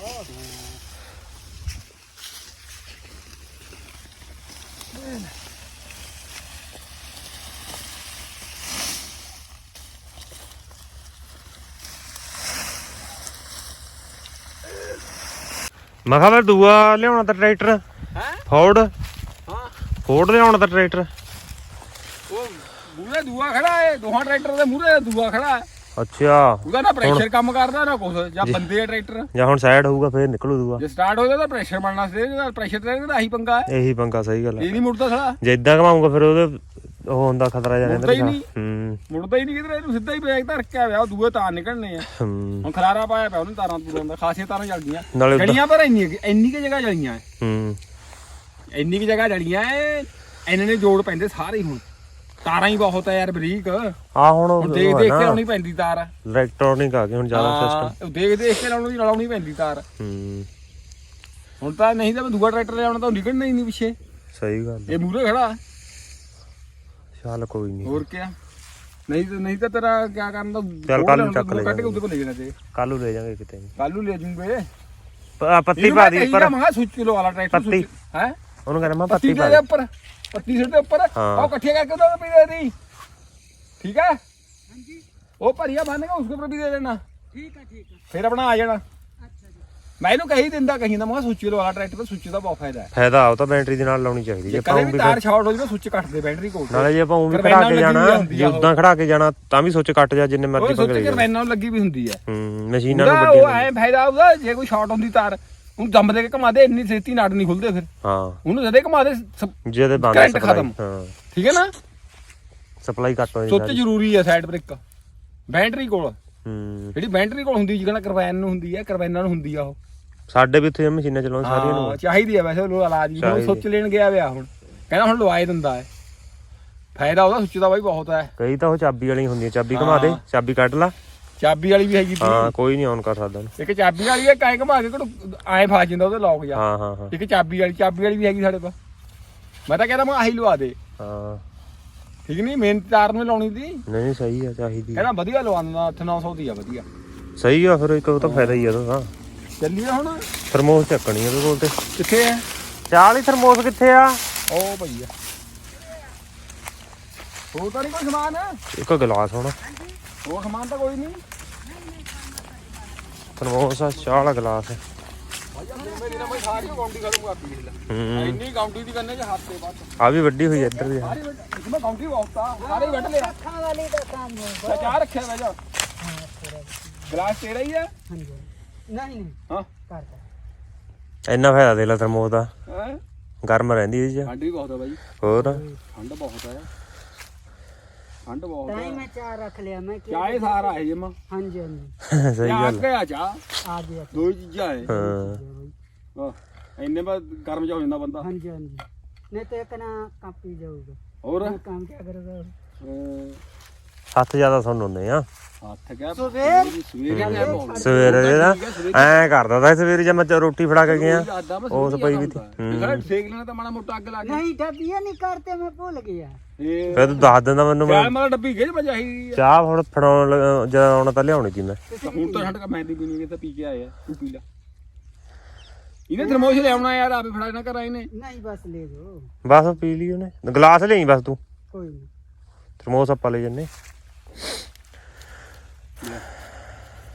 ਮੈਂ ਕਿਹਾ ਫਿਰ ਦੂਆ ਲਿਆਉਣਾ ਤਾਂ ਟਰੈਕਟਰ? ਹੈ? ਫੋਰਡ ਹਾਂ। ਫੋਰਡ ਲਿਆਉਣਾ ਤਾਂ ਟਰੈਕਟਰ? ਉਹ ਮੂਰੇ ਦੂਆ ਖੜਾ ਏ ਦੋਹਾਂ ਟਰੈਕਟਰ ਦੇ ਮੂਰੇ ਦੂਆ ਖੜਾ ਹੈ ਅੱਛਾ। ਉਹਦਾ ਨਾ ਪ੍ਰੈਸ਼ਰ ਕੰਮ ਕਰਦਾ ਨਾ ਕੁਛ ਜਾਂ ਬੰਦੇ ਆ ਟਰੈਕਟਰ ਜਾਂ ਹੁਣ ਸਾਈਡ ਹੋਊਗਾ ਫਿਰ ਨਿਕਲੂ ਦੂਆ ਜੇ ਸਟਾਰਟ ਹੋ ਜਾਦਾ ਪ੍ਰੈਸ਼ਰ ਬਣਨਾ ਸੀ ਇਹਦਾ ਪ੍ਰੈਸ਼ਰ ਤੇ ਇਹਦਾ ਆਹੀ ਪੰਗਾ ਹੈ। ਇਹੀ ਪੰਗਾ ਸਹੀ ਗੱਲ ਹੈ। ਇਹ ਨਹੀਂ ਮੁੜਦਾ ਸਾਲਾ। ਜੇ ਇਦਾਂ ਘਮਾਉਂਗਾ ਫਿਰ ਉਹਦੇ ਉਹ ਹੁੰਦਾ ਖਤਰਾ ਜਾਂ ਹੀ ਰਹਿੰਦਾ ਨਹੀਂ। ਹੂੰ। ਮੁੜਦਾ ਹੀ ਨਹੀਂ ਕਿਧਰੇ ਇਹਨੂੰ ਸਿੱਧਾ ਹੀ ਤਾਂ ਰੱਖਿਆ ਹੋਇਆ ਉਹ ਦੂਏ ਤਾਰ ਨਿਕਲਣੇ ਆ। ਹੂੰ। ਹੁਣ ਖਲਾਰਾ ਪਾਇਆ ਪਿਆ ਉਹਨੂੰ ਤਾਰਾਂ ਪੂਰਾਂ ਦਾ ਖਾਸੀਆਂ ਤਾਰਾਂ ਨਾਲੇ ਉੱਦਾਂ- ਜੜੀਆਂ ਪਰ ਇੰਨੀ ਇੰਨੀ ਕਿ ਜਗ੍ਹਾ ਜਲੀਆਂ ਹੂੰ। ਇੰਨੀ ਕਿ ਜਗ੍ਹਾ ਜਲੀਆਂ ਐ ਇਹਨਾਂ ਨੇ ਜੋੜ ਪੈਂਦੇ ਸਾਰੇ ਹੁਣ। ਤਾਰਾਂ ਹੀ ਬਹੁਤ ਐ ਯਾਰ ਬਰੀਕ। ਹੁਣ ਆ ਹੁਣ ਉਹ ਦੇਖ ਦੇਖ ਕੇ ਲਾਉਣੀ ਪੈਂਦੀ ਤਾਰ। ਇਲੈਕਟ੍ਰੋਨਿਕ ਆ ਗਏ ਹੁਣ ਜ਼ਿਆਦਾ ਸਿਸਟਮ ਹਾਂ ਉਹ ਦੇਖ ਦੇਖ ਕੇ ਲਾਉਣੀ ਲਾਉਣੀ ਪੈਂਦੀ ਤਾਰ। ਹੂੰ। ਹੁਣ ਤਾਂ ਨਹੀਂ ਤਾਂ ਮੈਂ ਦੂਆ ਟਰੈਕਟਰ ਲਿਆਉਣਾ ਤਾਂ ਨਿਕਲਣਾ ਹੀ ਨਹੀਂ ਪਿੱਛੇ। ਸਹੀ ਗੱਲ ਇਹ ਮੂਰੇ ਖੜਾ। ਚੱਲ ਕੋਈ ਨਹੀਂ ਹੋਰ ਕਿਆ? ਨਹੀਂ ਤਾਂ ਨਹੀਂ ਤਾਂ ਤੇਰਾ ਕਿਆ ਕਰਨ ਦਾ? ਚੱਲ ਕੱਲ੍ਹ ਨੂੰ ਚੱਕ ਲੈ ਕੱਢ ਕੇ ਉਹਦੇ ਕੋਲ ਲੈ ਜਾਣਾ ਤੇ ਕੱਲ ਨੂੰ ਲੈ ਜਾਾਂਗੇ ਕਿਤੇ ਕੱਲ ਨੂੰ ਲੈ ਜੂਗੇ ਪ- ਪੱਤੀ ਪਾ ਦੀ ਉੱਪਰ। ਮੈਂ ਸੁੱਚ ਕਿਲੋ ਵਾਲਾ ਟਰੈਕਟਰ ਪੱਤੀ। ਹੈ? ਉਹਨੂੰ ਕਹਿੰਦਾ ਮੈਂ ਪੱਤੀ ਪਾ ਦੇ। ਉੱਪਰ। ਪੱਤੀ ਸਿਰ ਦੇ ਉੱਪਰ ਹਾਂ। ਉਹ ਇਕੱਠੇ ਕਰਕੇ ਉਹਦਾ ਵੀ ਦੇ ਦੀ ਠੀਕ ਹੈ? ਹਾਂਜੀ। ਉਹ ਭਰੀਆ ਬੰਨੇਗਾ ਉਸਕੇ ਉੱਪਰ ਵੀ ਦੇ ਦੇਣਾ। ਠੀਕ ਹੈ ਠੀਕ ਹੈ। ਫਿਰ ਆਪਣਾ ਆ ਜਾਣਾ। ਅੱਛਾ ਜੀ। ਮੈਂ ਇਹਨੂੰ ਕਹੀ ਦਿੰਦਾ ਕਹੀ ਦਾ ਮੈਂ ਕਿਹਾ ਸੁੱਚ ਕਿਲੋ ਵਾਲਾ ਟਰੈਕਟਰ ਦਾ ਸੁੱਚ ਦਾ ਬਹੁਤ ਫਾਇਦਾ ਹੈ। ਫਾਇਦਾ ਉਹ ਤਾਂ ਬੈਟਰੀ ਦੇ ਨਾਲ ਲਾਉਣੀ ਚਾਹੀਦੀ ਜੇ ਜੇ ਆਪਾਂ ਕਦੇ ਊਂ ਵੀ ਵੀ ਤਾਰ ਸ਼ਾਰਟ ਹੋ ਜਾਵੇ ਸੁੱਚ ਕੱਟ ਦੇ ਬੈਟਰੀ ਕੋਲ। ਨਾਲੇ ਜੇ ਆਪਾਂ ਉਂ ਵੀ ਖੜਾ ਕੇ ਲੱਗੀ ਜਾਣਾ ਹੁੰਦੀ ਜੇ ਆ ਉਹ। ਉਦਾਂ ਖੜਾ ਕੇ ਜਾਣਾ ਤਾਂ ਵੀ ਸੋਚ ਕੱਟ ਜਾ ਜਿੰਨੇ ਉਹ ਮਰਜ਼ੀ ਸੁੱਚ ਪੰਗੇ ਲੈ ਕਰਵੈਨਾਂ ਨੂੰ ਲੱਗੀ ਵੀ ਹੁੰਦੀ ਹੈ। ਹੂੰ ਮਸ਼ੀਨਾਂ ਨੂੰ ਉਹਦਾ ਵੱਡੀ ਉਹ ਐ ਫਾਇਦਾ ਉਹਦਾ ਜੇ ਕੋਈ ਸ਼ਾਰਟ ਹੁੰਦੀ ਤਾਰ ਉਹਨੂੰ ਦਮ ਦੇ ਕੇ ਘੁਮਾ ਦੇ ਇੰਨੀ ਛੇਤੀ ਨਾੜ ਨਹੀਂ ਖੁੱਲਦੇ ਫਿਰ। ਹਾਂ। ਉਹਨੂੰ ਜਦੇ ਘੁਮਾ ਦੇ ਜਿਹਦੇ ਬੰਦ ਖਤਮ। ਹਾਂ। ਠੀਕ ਹੈ ਨਾ? ਸਪਲਾਈ ਕੱਟ ਹੋ ਸੁੱਚ ਜਾਂਦੀ ਜ਼ਰੂਰੀ ਹੈ ਸਾਈਡ ਬ੍ਰੇਕ ਬੈਟਰੀ ਕੋਲ। ਹੂੰ। ਜਿਹੜੀ ਬੈਟਰੀ ਕੋਲ ਹੁੰਦੀ ਜਿਹੜਾ ਕਰਵੈਨ ਨੂੰ ਹੁੰਦੀ ਹੈ ਕਰਵੈਨਾਂ ਨੂੰ ਹੁੰਦੀ ਆ ਉਹ। ਸਾਡੇ ਵੀ ਇੱਥੇ ਮਸ਼ੀਨਾਂ ਚਲਾਉਣ ਸਾਰੀਆਂ ਹਾਂ, ਨੂੰ ਚਾਹੀਦੀ ਆ ਵੈਸੇ ਉਹ ਇਲਾਜ ਵੀ ਹੁਣ ਚਾਹੀਦੀ। ਸੁੱਚ ਲੈਣ ਗਿਆ ਵਿਆ ਹੁਣ। ਕਹਿੰਦਾ ਹੁਣ ਲਵਾਏ ਦਿੰਦਾ ਹੈ। ਫਾਇਦਾ ਉਹਦਾ ਸੁੱਚ ਦਾ ਬਾਈ ਬਹੁਤ ਹੈ। ਕਈ ਤਾਂ ਉਹ ਚਾਬੀ ਵਾਲੀਆਂ ਹੁੰਦੀਆਂ। ਚਾਬੀ ਘੁਮਾ ਦੇ ਹਾਂ। ਚਾਬੀ ਕੱਢ ਲਾ। ਚਾਬੀ ਵਾਲੀ ਵੀ ਹੈਗੀ ਤੀ। ਹਾਂ ਕੋਈ ਨਹੀਂ ਆਨ ਕਰ ਸਕਦਾ ਉਹਨੂੰ। ਇੱਕ ਚਾਬੀ ਵਾਲੀ ਹੈ ਕਾਇ ਘਮਾ ਕੇ ਘੜੂ ਐ ਫਸ ਜਾਂਦਾ ਉਹਦੇ ਲੌਕ ਜਾ ਹਾਂ ਹਾਂ ਹਾਂ। ਇੱਕ ਚਾਬੀ ਵਾਲੀ ਚਾਬੀ ਵਾਲੀ ਵੀ ਹੈਗੀ ਸਾਡੇ ਕੋਲ। ਮੈਂ ਤਾਂ ਕਹਿੰਦਾ ਮੈਂ ਆਹੀ ਲਵਾ ਦੇ। ਹਾਂ। ਠੀਕ ਨਹੀਂ ਮੇਨ ਤਾਰ ਨੂੰ ਲਾਉਣੀ ਸੀ। ਨਹੀਂ ਸਹੀ ਆ ਚਾਹੀਦੀ ਆ। ਕਹਿੰਦਾ ਵਧੀਆ ਲਵਾ ਦਿੰਦਾ 8-900 ਦੀ ਆ ਵਧੀਆ। ਸਹੀ ਆ ਫਿਰ ਇੱਕ ਉਹ ਤਾਂ ਫਾਇਦਾ ਹੀ ਆ ਉਹਦਾ। ਚੱਲੀਏ ਹੁਣ। ਥਰਮੋਸ ਚੱਕਣੀ ਉਹਦੇ ਕੋਲ ਤੇ। ਕਿੱਥੇ ਹੈ ਚਾਹ ਵਾਲੀ ਥਰਮੋਸ ਕਿੱਥੇ ਆ? ਉਹ ਪਈ ਆ। ਹੋਰ ਤਾਂ ਨਹੀਂ ਕੋਈ ਸਮਾਨ? ਇੱਕ ਗਲਾਸ ਹੋਣਾ। ਹੋਰ ਸਮਾਨ ਤਾਂ ਕੋਈ ਨਹੀਂ ਥਰਮੋਸ ਚਾਹ ਵਾਲਾ ਗਲਾਸ ਇੰਨੀ ਗਾਉਂਡੀ ਦੀ ਕਰਨੇ ਚ ਹੱਥ ਤੇ ਬਸ ਆ ਵੀ ਵੱਡੀ ਹੋਈ ਇੱਧਰ ਦੀ ਸਾਰੀ ਗਾਉਂਡੀ ਬਹੁਤ ਆ ਸਾਰੇ ਵੱਢ ਲਿਆ ਅੱਖਾਂ ਵਾਲੀ ਦਾ। ਕੰਮ ਹੈ ਚਾਹ ਰੱਖਿਆ ਮੈਂ ਜਾ ਗਲਾਸ ਤੇਰਾ ਹੀ ਆ ਹਾਂਜੀ ਨਹੀਂ ਨਹੀਂ ਹਾਂ ਕਰਦਾ ਇੰਨਾ ਫਾਇਦਾ ਦੇ ਲਾ ਥਰਮੋਸ ਦਾ? ਗਰਮ ਰਹਿੰਦੀ ਇਹਦੀ ਚ। ਠੰਡ ਵੀ ਬਹੁਤ ਆ ਬਾਈ। ਹੋਰ? ਠੰਡ ਬਹੁਤ ਆ। ਠੰਡ ਬਹੁਤ ਤਾਂ ਹੀ ਆ ਮੈਂ ਚਾਹ ਰੱਖ ਲਿਆ ਮੈਂ ਕਿ ਚਾਹ ਇਹ ਸਾਰਾ ਹੈ ਜਮਾ ਹਾਂਜੀ ਹਾਂਜੀ ਸਹੀ ਆ ਗੱਲ ਗਿਆ ਚਾਹ ਆ ਗਿਆ ਦੋ ਹੀ ਚੀਜ਼ਾਂ ਹੈ ਹਾਂ ਹਾਂ ਇੰਨੇ ਬਾਅਦ ਗਰਮ ਜਾ ਹੋ ਜਾਂਦਾ ਬੰਦਾ ਹਾਂਜੀ ਹਾਂਜੀ ਨਹੀਂ ਤਾਂ ਇੱਕ ਨਾ ਕਾਪੀ ਜਾਊਗਾ ਹੋਰ ਮੈਂ ਕੰਮ ਕਿਆ ਕਰੂਗਾ ਅਹ, ਹੱਥ ਜ਼ਿਆਦਾ ਸੁਣ ਹੁੰਦੇ ਆ ਹੱਥ ਗਿਆ ਸਵੇਰ ਸਵੇਰ ਗਿਆ ਬਹੁਤ ਸਵੇਰੇ ਇਹਦਾ ਐ ਕਰਦਾ ਤਾ ਸਵੇਰੇ ਜਦ ਮੈਂ ਚ- ਰੋਟੀ ਫੜਾ ਕੇ ਗਿਆ ਉਸ ਪਈ ਵੀ ਤੀ। ਹੂੰ ਸੇਕ ਲੈਣਾ ਤਾਂ ਮਾੜਾ ਮੋਟਾ ਅੱਗ ਲਾ ਕੇ नहीं डबिया नहीं करते मैं भूल गया ਇਹ ਫਿਰ ਤੂੰ ਦੱਸ ਦਿੰਦਾ ਮੈਨੂੰ ਮੈਂ ਚਾਹ ਮਾਲਾ ਡੱਬੀ ਗਏ ਮੈਂ ਚਾਹੀਦੀ ਆ ਚਾਹ ਹੁਣ ਫੜਾਉਣ ਲੱਗਾ- ਜਦ ਆਉਣਾ ਤਾਂ ਲਿਆਉਣੀ ਸੀ ਮੈਂ ਤਾਂ ਹੁਣ ਤਾਂ ਛੱਡ ਕੇ ਮੈਂ ਨਹੀਂ ਪੀਣੀ ਇਹ ਤਾਂ ਪੀ ਕੇ ਆਇਆ ਤੂੰ ਪੀ ਲੈ ਇਹਨੇ ਥਰਮੋਸ ਲਿਆਉਣਾ ਯਾਰ ਆਪੇ ਫੜਾ ਨਾ ਕਰਾਂ ਇਹਨੇ नहीं बस ले दो ਬਸ ਪੀ ਲਈ ਉਹਨੇ ਗਲਾਸ ਲਈ ਬਸ ਤੂੰ कोई नहीं ਥਰਮੋਸ ਆਪਾਂ ਲੈ ਜੰਨੇ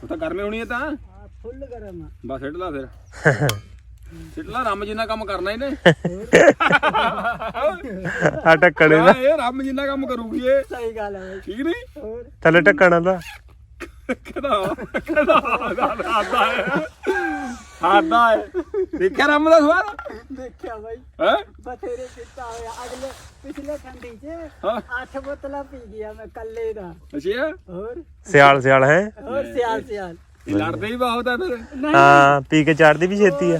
ਉਹ ਤਾਂ ਗਰਮੇ ਹੋਣੀ ਹੈ ਤਾਂ हाँ, फुल गरम है ਬਸ ਸਿੱਟ ਲਾ ਫਿਰ ਰਾਮ ਜੀ ਨਾਲ ਕੰਮ ਕਰਨਾ ਇਹਨੇ। ਆ ਟੱਕਣੇ ਦਾ ਹਾਂ, ਇਹ ਰੰਮ ਜਿੰਨਾ ਕੰਮ ਕਰੂਗੀ ਇਹ। ਸਹੀ ਗੱਲ ਹੈ ਠੀਕ ਨਹੀਂ? ਥੱਲੇ ਟੱਕਣਾ ਦਾ ਕਦਾ ਕਦਾ ਆਦਾ ਦਾ ਸਵਾਦ ਦੇਖਿਆ ਬਾਈ। ਹੈ? ਬਥੇਰੇ ਕੀਤਾ ਹੋਇਆ। ਅਗਲੇ ਪਿਛਲੇ ਠੰਡੀ ਹਾਂ। 'ਚ ਬੋਤਲਾਂ ਪੀ ਗਿਆ ਮੈਂ ਕੱਲੇ ਦਾ। ਅਸ਼ਿਆ ਹੋਰ? ਸਿਆਲ ਸਿਆਲ ਹੈ। ਹੋਰ ਸਿਆਲ ਸਿਆਲ। ਲੜਦੇ ਹੀ ਬਹੁਤ ਆ ਫਿਰ। ਹਾਂ ਪੀ ਕੇ ਚੜਦੀ ਵੀ ਛੇਤੀ ਆ।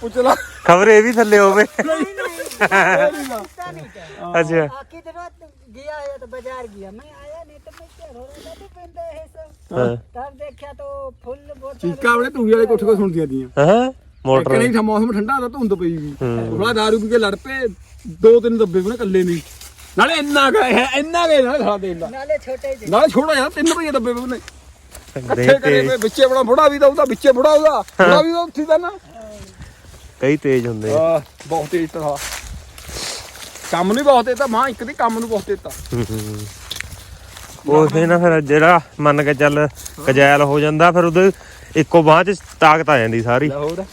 ਪੁੱਛ ਲਾ ਖਬਰ ਇਹ ਵੀ ਥੱਲੇ ਹੋਵੇ पता नहीं क्या ਅੱਛਾ आखिर रात गया है तो बाजार गया मैं आया नहीं तो मैं क्या हो रहा था तो बंदा है सब ਹਾਂ तब देखा तो फुल बोतल ਚੀਕਾ ਆਪਣੇ ਤੂੰ ਵਾਲੇ ਕੋਠੇ ਕੋ ਸੁਣਦੀਆਂ ਦੀਆਂ ਹਾਂ ਇੱਕ ਮੋਟਰ ਨਹੀਂ ਮੌਸਮ ਠੰਡਾ ਦਾ ਧੁੰਦ ਪਈ ਵੀ ਹੂੰ। ਉਹਦਾ ਦਾਰੂ ਪੀ ਕੇ ਲੜ ਪਏ ਦੋ ਤਿੰਨ ਦੱਬੇ ਬਣੇ ਕੱਲੇ ਨਹੀਂ ਨਾਲੇ ਇੰਨਾ ਗਏ ਹੈ ਇੰਨਾ ਗਏ ਨਾਲੇ ਸਾਲਾ ਦੇਖ ਲਾ ਨਾਲੇ ਛੋਟੇ ਜਿਹੇ ਨਾਲੇ ਛੋੜਾ ਯਾਰ ਤਿੰਨ ਰੁਪਏ ਦੱਬੇ ਬਣੇ ਦੇ ਇਕੱਠੇ ਕਰੇ ਤੇ ਵੇ ਵਿੱਚੇ ਬੜਾ ਬੁੜਾ ਵੀ ਦਾ ਉਹਦਾ ਵਿੱਚੇ ਬੁੜਾ ਉਹਦਾ ਬੁੜਾ ਵੀ ਉੱਥੇ ਦਾ ਨਾ ਕਈ ਤੇਜ਼ ਹੁੰਦੇ ਆ। ਆਹ, ਬਹੁਤ ਤੇਜ਼ ਤਾਂ ਕੰਮ ਨੂੰ ਬਹੁਤ ਤੇਜ਼ ਤਾਂ ਮਾਂ ਇੱਕ ਦੀ ਕੰਮ ਨੂੰ ਬਹੁਤ ਤੇਜ਼ ਤਾਂ ਹੂੰ, ਹੂੰ। ਉਹ ਫੇ ਨਾ ਫਿਰ ਜਿਹੜਾ ਮੰਨ ਕੇ ਚੱਲ ਕਜੈਲ ਹੋ ਜਾਂਦਾ ਫਿਰ ਉਹਦੇ ਇੱਕੋ ਬਾਹ 'ਚ ਤਾਕਤ ਆ ਜਾਂਦੀ ਸਾਰੀ।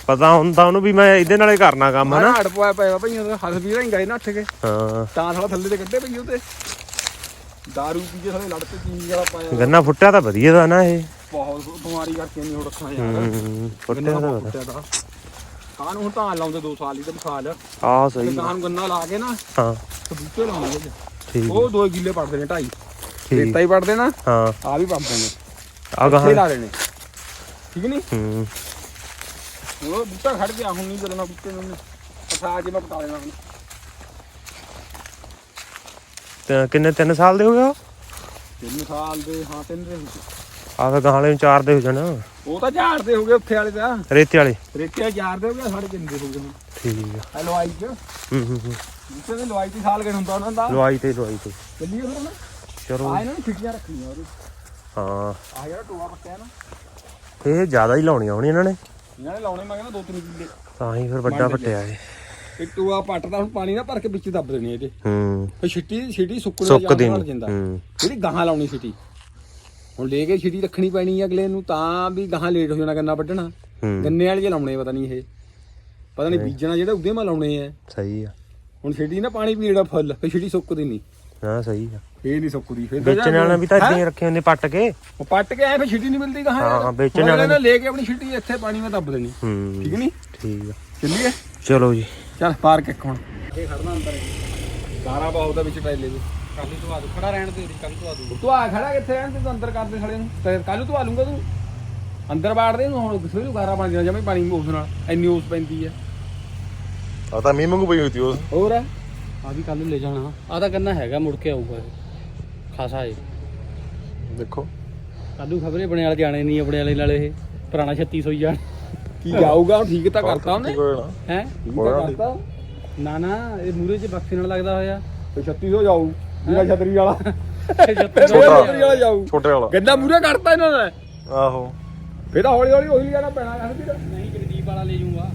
ਪਤਾ ਹੁੰਦਾ ਉਹਨੂੰ ਵੀ ਮੈਂ ਇਹਦੇ ਨਾਲੇ ਕਰਨਾ ਕੰਮ ਮੈਂ ਹਨਾ? ਹੜ ਪਿਆ ਭਈ ਉਹਦਾ ਹੱਥ ਵੀ ਰੰਗਾ ਇਹ ਨੱਠ ਕੇ। ਹਾਂ। ਤਾਂ ਸਾਲਾ ਥੱਲੇ ਤੇ ਕੱਢੇ ਪਈ ਉਹਦੇ। ਦਾਰੂ ਪੀ ਕੇ ਸਾਲੇ ਲੜ ਤੇ ਚੀਨੀ ਵਾਲਾ ਪਾਇਆ। ਗੰਨਾ ਫੁੱਟਿਆ ਤਾਂ ਵਧੀਆ ਦਾ ਨਾ ਇਹ। ਬਹੁਤ ਬਿਮਾਰੀ ਕਰਕੇ ਨਹੀਂ ਹੁਣ ਰੱਖਣਾ ਯਾਰ। ਹੂੰ ਫੁੱਟਿਆ ਤਾਂ ਵਧੀਆ। ਫੁੱਟਿਆ ਤਾਂ ਕਾਹ ਨੂੰ ਹੁਣ ਤਾਂ ਲਾਉਂਦੇ 2 ਸਾਲ ਹੀ ਤੇ ਸਾਲ ਤੇ ਆਹ ਸਹੀ। ਗਾਂ ਨੂੰ ਗੰਨਾ ਲਾ ਕੇ ਨਾ ਹਾਂ। ਬੂਟੇ ਲਾਉਣੇ ਇਹਦੇ। ਠੀਕ। ਉਹ ਦੋ ਕਿੱਲੇ ਪੜਦੇ ਨੇ ਢਾਈ। ਠੀਕ। ਰੇਤਾ ਹੀ ਪੜਦੇ ਨਾ ਹਾਂ। ਆ ਵੀ ਪੜਦੇ ਨੇ ਆ ਇੱਥੇ ਗਾਹ ਲਾ ਲੈਣੇ ਠੀਕ ਨਹੀਂ ਹੂੰ। ਉਹ ਬੂਟਾ ਖੜ ਗਿਆ ਹੁਣ ਨਹੀਂ ਕਰਨਾ ਬੂਟੇ ਨੂੰ। ਪਸਾ ਜੇ ਮੈਂ ਪਟਾ ਲੈਣਾ ਹੁਣ ਤੇ ਕਿੰਨੇ 3 ਸਾਲ ਦੇ ਹੋ ਗਏ ਉਹ? ਤਿੰਨ ਸਾਲ ਦੇ ਹਾਂ ਤਿੰਨ ਦੇ ਵਿੱਚ ਆ ਫਿਰ ਗਾਂ ਵਾਲੇ ਨੂੰ ਚਾਰ ਦੇ ਹੋ ਜਾਣਾ। ਉਹ ਤਾਂ ਝਾੜਦੇ ਹੋ ਗਏ ਉੱਥੇ ਵਾਲੇ ਦਾ ਰੇਤੇ ਵਾਲੇ। ਰੇਤੇ ਝਾੜਦੇ ਹੋ ਗਏ ਸਾਡੇ ਤਿੰਨ ਦੇ ਹੋ ਗਏ ਹੁਣ। ਠੀਕ ਆ। ਆ ਲਵਾਈ ਚ। ਹੂੰ ਹੂੰ ਹੂੰ। ਬੂਟੇ ਦੇ ਲਵਾਈ ਤੇ ਸਾਲ ਗਏ ਹੁੰਦਾ ਉਹਨਾਂ ਦਾ। ਲਵਾਈ ਤੇ ਲਵਾਈ ਤੇ। ਚੱਲੀਏ ਫਿਰ ਨਾ ਚਲੋ। ਆ ਇਹਨਾਂ ਨੂੰ ਫਿੱਟੀਆਂ ਰੱਖੀਆਂ ਉਹਦੇ। ਹਾਂ। ਆ ਜਿਹੜਾ ਟੋਆ ਪੱਕਿਆ ਨਾ। ਇਹ ਜ਼ਿਆਦਾ ਹੀ ਲਾਉਣੀਆਂ ਹੋਣੀਆਂ ਇਹਨਾਂ ਨੇ। ਇਹਨਾਂ ਨੇ ਲਾਉਣੇ ਮੈਂ ਕਹਿੰਦਾ ਦੋ ਤਿੰਨ ਕਿੱਲੇ। ਤਾਂ ਹੀ ਫਿਰ ਵੱਡਾ ਪੱਟਿਆ ਇਹ। ਇੱਕ ਟੋਆ ਪੱਟਦਾ ਹੁਣ ਪਾਣੀ ਨਾ ਭਰ ਕੇ ਵਿੱਚ ਦੱਬ ਦੇਣੇ ਇਹਦੇ। ਹੂੰ। ਫਿਰ ਛਿੱਟੀ ਛਿੱਟੀ ਸੁੱਕਣ ਜਾਂਦਾ ਹੂੰ। ਜਿਹੜੀ ਗਾਹਾਂ ਲਾਉਣੀ ਛਿੱਟੀ। ਹੁਣ ਲੈ ਕੇ ਛਿੱਟੀ ਰੱਖਣੀ ਪੈਣੀ ਹੈ ਅਗਲੇ ਨੂੰ ਤਾਂ ਵੀ ਗਾਹਾਂ ਲੇਟ ਹੋ ਜਾਣਾ ਗੰਨਾ ਵੱਢਣਾ। ਗੰਨੇ ਵਾਲੇ ਜੇ ਲਾਉਣੇ ਪਤਾ ਨਹੀਂ ਇਹ। ਪਤਾ ਨਹੀਂ ਬੀਜਣਾ ਜਿਹੜਾ ਉਹਦੇ ਮੈਂ ਲਾਉਣੇ ਆ। ਸਹੀ ਆ। ਹੁਣ ਛਿੱਟੀ ਨਾ ਪਾਣੀ ਪੀੜਾ ਫੁੱਲ ਫਿਰ ਛਿੱਟੀ ਸੁੱਕਦੀ ਨਹੀਂ। ਹਾਂ ਸਹੀ ਆ। ਇਹ ਨਹੀਂ ਸੁੱਕਦੀ ਫਿਰ ਤਾਂ ਵੇਚਣ ਵਾਲਾ ਵੀ ਤਾਂ ਹੀ? ਰੱਖੇ ਹੁੰਦੇ ਪੱਟ ਕੇ। ਉਹ ਪੱਟ ਕੇ ਆਏ ਫਿਰ ਛਿੱਟੀ ਨਹੀਂ ਮਿਲਦੀ ਗਾਹਾਂ। ਹਾਂ। ਵੇਚਣ ਵਾਲੇ ਨੇ ਲੈ ਕੇ ਆਪਣੀ ਛਿੱਟੀ ਇੱਥੇ ਪਾਣੀ ਮੈਂ ਦੱਬ ਦੇਣੀ। ਠੀਕ ਨਹੀਂ? ਠੀਕ ਆ। ਚੱਲੀਏ? ਚਲੋ ਜੀ। ਚੱਲ ਪਾਰਕ ਇੱਕ ਹੁਣ। ਇਹ ਖੜਨਾ ਅੰਦਰ। ਸਾਰਾ ਬਹੁਤ ਦਾ ਵਿੱਚ ਟ੍ਰੇਲੇ ਦੇ ਕੱਲ ਤੋਂ ਆ ਦੂ ਖੜਾ ਰਹਿਣ ਦੇ ਕੱਲ ਤੋਂ ਆ ਦੂ। ਤੂੰ ਆ ਖੜਾ ਕਿੱਥੇ ਰਹਿਣ ਤੇ ਤੂੰ ਅੰਦਰ ਕਰਦੇ ਖੜੇ ਨੂੰ। ਤੇ ਕੱਲ ਤੋਂ ਆ ਲੂੰਗਾ ਤੂੰ? ਅੰਦਰ ਬਾੜ ਦੇ ਨੂੰ ਹੁਣ ਕਿਥੇ ਨੂੰ ਗਾਰਾ ਬਣ ਜਾਣਾ ਜਮੇ ਪਾਣੀ ਉਸ ਨਾਲ ਇੰਨੀ ਉਸ ਪੈਂਦੀ ਆ। ਆ ਤਾਂ ਮੀਂਹ ਮੰਗੂ ਪਈ ਹੋਈ ਤੀ ਉਸ। ਹੋਰ ਆ? ਵੀ ਕੱਲ ਨੂੰ ਲੈ ਜਾਣਾ। ਆ ਤਾਂ ਗੰਨਾ ਹੈਗਾ ਮੁੜ ਕੇ ਆਊਗਾ ਇਹ। ਖਾਸਾ ਏ ਦੇਖੋ। ਕੱਲ ਨੂੰ ਖਬਰੇ ਬਣੇ ਵਾਲੇ ਜਾਣੇ ਨਹੀਂ ਆਪਣੇ ਵਾਲੇ ਨਾਲੇ ਇਹ ਪੁਰਾਣਾ 3600 ਹੀ ਜਾਣ। ਕੀ ਜਾਊਗਾ ਉਹ ਠੀਕ ਤਾਂ ਕਰਤਾ ਉਹਨੇ? ਠੀਕ ਹੋਇਆ? ਨਾ ਹੈ? ਠੀਕ ਤਾਂ ਕਰਤਾ। ਨਾ ਨਾ ਇਹ ਮੂਰੇ 'ਚ ਬਕਸੇ ਨਾਲ ਲੱਗਦਾ ਹੋਇਆ। ਤੇ 3600 ਜਾਊ। ਜਿਹੜਾ ਛਤਰੀ ਵਾਲਾ। ਛੋਟਾ। ਛਤਰੀ ਵਾਲਾ ਜਾਊ। ਛੋਟੇ ਵਾਲਾ। ਗੱਡਾ ਮੂਰੇ ਕਰਤਾ ਇਹਨਾਂ ਨੇ। ਆਹੋ। ਫੇਰ ਤਾਂ ਹੌਲੀ ਹੌਲੀ ਉਹੀ ਜਾਣਾ ਪੈਣਾ ਯਾਰ ਵੀਰ ਨਹੀਂ ਜਗਦੀਪ ਵਾਲਾ ਲੈ ਜਾਊਗਾ।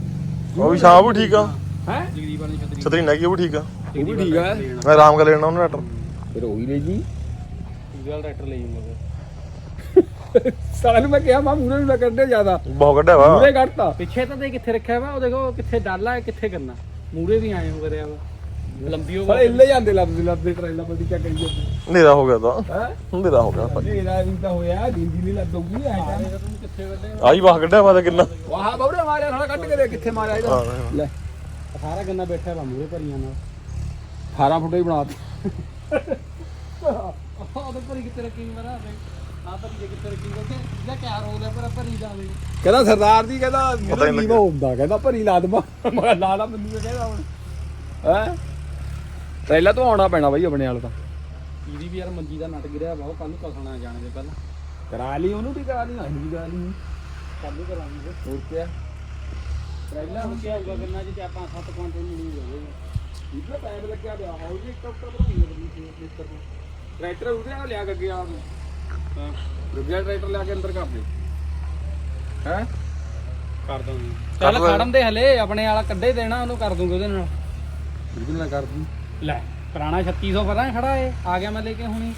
ਉਹ ਵੀ ਸ਼ਾਮ ਵੀ ਠੀਕ ਆ। ਹੈ? ਜਗਦੀਪ ਵਾਲੀ ਛਤਰੀ। ਛਤਰੀ ਨਾ ਕੀ ਉਹ ਵੀ ਠੀਕ ਆ। ਉਹ ਵੀ ਠੀਕ ਆ। ਮੈਂ ਆਰਾਮ ਕਰ ਲੈਣਾ ਉਹਨੂੰ ਲੈਟਰ ਫਿਰ ਉਹੀ ਲੈ ਜੀ। ਵਾਲਾ ਟਰੈਕਟਰ ਲੈ ਜਾਊਗਾ ਸਾਲੇ ਨੂੰ ਮੈਂ ਕਿਹਾ ਮਾ ਮੂਰੇ ਨੂੰ ਨਾ ਕੱਢੇ ਜ਼ਿਆਦਾ। ਬਹੁਤ ਕੱਢਿਆ ਵਾ। ਮੂਰੇ ਕੱਢਤਾ। ਪਿੱਛੇ ਤਾਂ ਦੇ ਕਿੱਥੇ ਰੱਖਿਆ ਵਾ ਉਹ ਦੇਖੋ ਕਿੱਥੇ ਡਾਲਾ ਹੈ ਕਿੱਥੇ ਕਰਨਾ। ਮੂਰੇ ਵੀ ਆਏ ਹੋ ਕਰਿਆ ਵਾ। ਲੰਬੀ ਹੋ ਸਾਲੇ ਇੱਲੇ ਜਾਂਦੇ ਲੱਭਦੇ ਲੱਭਦੇ ਟਰੇਲਾ ਬੱਦੀ ਕਿਆ ਕਰੀ ਜਾਂਦੇ ਹਨੇਰਾ ਹੋ ਗਿਆ ਤਾਂ। ਹੈ? ਹਨੇਰਾ ਹੋ ਗਿਆ ਇਹਦਾ ਵੀ ਤਾਂ ਹੋਇਆ ਦਿੰਦੀ ਨਹੀਂ ਲੱਗੂਗੀ ਐ ਤਾਂ। ਕਿੱਥੇ ਵੇਲੇ ਆਹੀ ਬਾਹ ਕੱਢਿਆ ਵਾ ਤਾਂ ਕਿੰਨਾ। ਵਾਹ ਬੌੜੇ ਮਾਰਿਆ ਸਾਲਾ ਕੱਢ ਕੇ ਦੇ ਕਿੱਥੇ ਮਾਰਿਆ ਇਹਦਾ। ਹਾਂ। ਲੈ। ਸਾਰਾ ਗੰਨਾ ਬੈਠਾ ਵਾ ਮੂਰੇ ਭਰੀਆਂ ਨਾਲ। 18 ਫੁੱਟ ਹੀ ਬਣਾ ਦਿੱਤੀ। ਉਹਦੇ ਭਰੀ ਕਿੱਥੇ ਰੱਖੀ ਮਰਾ ਆ ਭਰੀ ਜੇ ਕਿੱਥੇ ਰੱਖੀ ਉਹ ਇਹਦਾ ਕਿਆ ਰੋਲ ਹੈ ਪਰ ਭਰੀ ਜਾਵੇ। ਕਹਿੰਦਾ ਸਰਦਾਰ ਦੀ ਕਹਿੰਦਾ ਪਤਾ ਹੀ ਕੀ ਲੱਗਿਆ। ਹੁੰਦਾ ਕਹਿੰਦਾ ਭਰੀ ਲਾ ਦਮਾ ਮੈਂ ਲਾ ਲਾ ਮੈਨੂੰ ਇਹ ਕਹਿੰਦਾ ਹੁਣ। ਹੈ? ਟਰੇਲਾ ਤੋਂ ਆਉਣਾ ਪੈਣਾ ਬਾਈ ਆਪਣੇ ਵਾਲ ਤਾਂ। ਇਹਦੀ ਵੀ ਯਾਰ ਮੰਜੀ ਦਾ ਨਟ ਗਿਰਿਆ ਵਾ ਉਹ ਕੱਲ ਨੂੰ ਕਸਣਾ ਜਾਣੇ ਦੇ ਪਹਿਲਾਂ। ਕਰਾ ਲਈ ਉਹਨੂੰ ਵੀ ਕਰਾ ਲਈ ਅਸੀਂ ਵੀ ਕਰਾ ਲਈ। ਕੱਲ ਨੂੰ ਕਰਾਂਗੇ ਹੋਰ ਕੀ ਪਹਿਲਾਂ ਹੋ ਕੇ ਆਊਗਾ ਗੰਨਾ ਚ ਚਾਰ ਪੰਜ ਸੱਤ ਕੁਆਂਟਲ ਮਿਲੂ ਜਾਵੇ ਇਧਰ ਪੈਪ ਲੱਗਿਆ ਪਿਆ। ਹੋ ਜੀ ਟੱਕਰ ਬਣਾਈ ਲੱਗਦੀ ਸੀ ਮਿਸਤਰ ਨੂੰ ਟਰੈਕਟਰ ਉਹਦੇ ਨਾਲ ਲਿਆ ਕੇ ਅੱਗੇ ਆ ਨੂੰ। ਹਾਂ। ਦੂਜਾ ਟਰੈਕਟਰ ਲਿਆ ਕੇ ਅੰਦਰ ਕਰ ਦੇ। ਹੈ? ਕਰ ਦਾਂਗੇ। ਚੱਲ ਖੜਨ ਦੇ ਹਲੇ ਆਪਣੇ ਵਾਲਾ ਕੱਢੇ ਦੇਣਾ ਉਹਨੂੰ ਕਰ ਦੂੰਗੇ ਉਹਦੇ ਨਾਲ। ਬਿਲਕੁਲ ਨਾ ਕਰ ਦੂੰ। ਲੈ ਪੁਰਾਣਾ 3600 ਪਤਾ ਹੈ ਖੜਾ ਏ ਆ ਗਿਆ ਮੈਂ ਲੈ ਕੇ ਹੁਣੀ।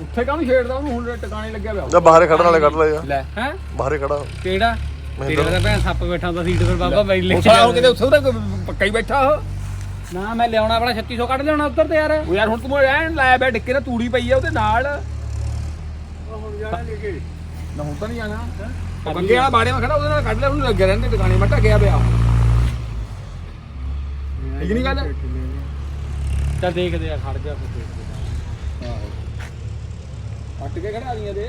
ਉੱਥੇ ਕਾਹਨੂੰ ਛੇੜਦਾ ਉਹਨੂੰ? ਹੁਣ ਟਿਕਾਣੇ ਲੱਗਿਆ ਪਿਆ। ਜਾਂ ਬਾਹਰੇ ਖੜਨ ਵਾਲੇ ਕੱਢ ਲਏ ਆ ਲੈ ਹੈ? ਬਾਹਰੇ ਖੜਾ। ਕਿਹੜਾ? ਤੇਰੇ ਦਾ ਭੈਣ ਸੱਪ ਬੈਠਾ ਹੁੰਦਾ ਸੀਟ ਪਰ ਬਾਬਾ ਮੈਂ ਲੈ। ਉਹ ਕੇ ਹੁਣ ਜਾਣਾ। ਕਿਤੇ ਉੱਥੇ ਉਹਦਾ ਪੱਕਾ ਹੀ ਬੈਠਾ ਉਹ। ਨਾ ਮੈਂ ਲਿਆਉਣਾ ਆਪਣਾ 3600 ਕੱਢ ਲਿਆਉਣਾ ਉੱਧਰ ਤੇ ਯਾਰ। ਉਹ ਯਾਰ ਹੁਣ ਤੂੰ ਰਹਿਣ ਲਾਇਆ ਬੈ ਡਿੱਕੇ ਨਾ ਤੂੜੀ ਪਈ ਆ ਉਹਦੇ ਨਾਲ। ਨਾ ਹੁਣ ਤਾਂ ਨਹੀਂ ਆਣਾ ਬੰਗੇ ਵਾਲਾ ਬਾੜੇ ਮੈਂ ਖੜਾ ਉਹਦੇ ਨਾਲ ਕੱਢ ਲਿਆ ਉਹਨੂੰ ਲੱਗਿਆ ਰਹਿੰਦੇ ਟਿਕਾਣੇ ਮੈਂ ਢੱਕਿਆ ਪਿਆ। ਠੀਕ ਨਹੀਂ ਗੱਲ? ਚੱਲ ਦੇਖਦੇ ਆ ਖੜ ਜਾ ਫਿਰ ਦੇਖਦੇ ਆ। ਕੱਟ ਕੇ ਖੜਾ ਦੀਆਂ ਦੇ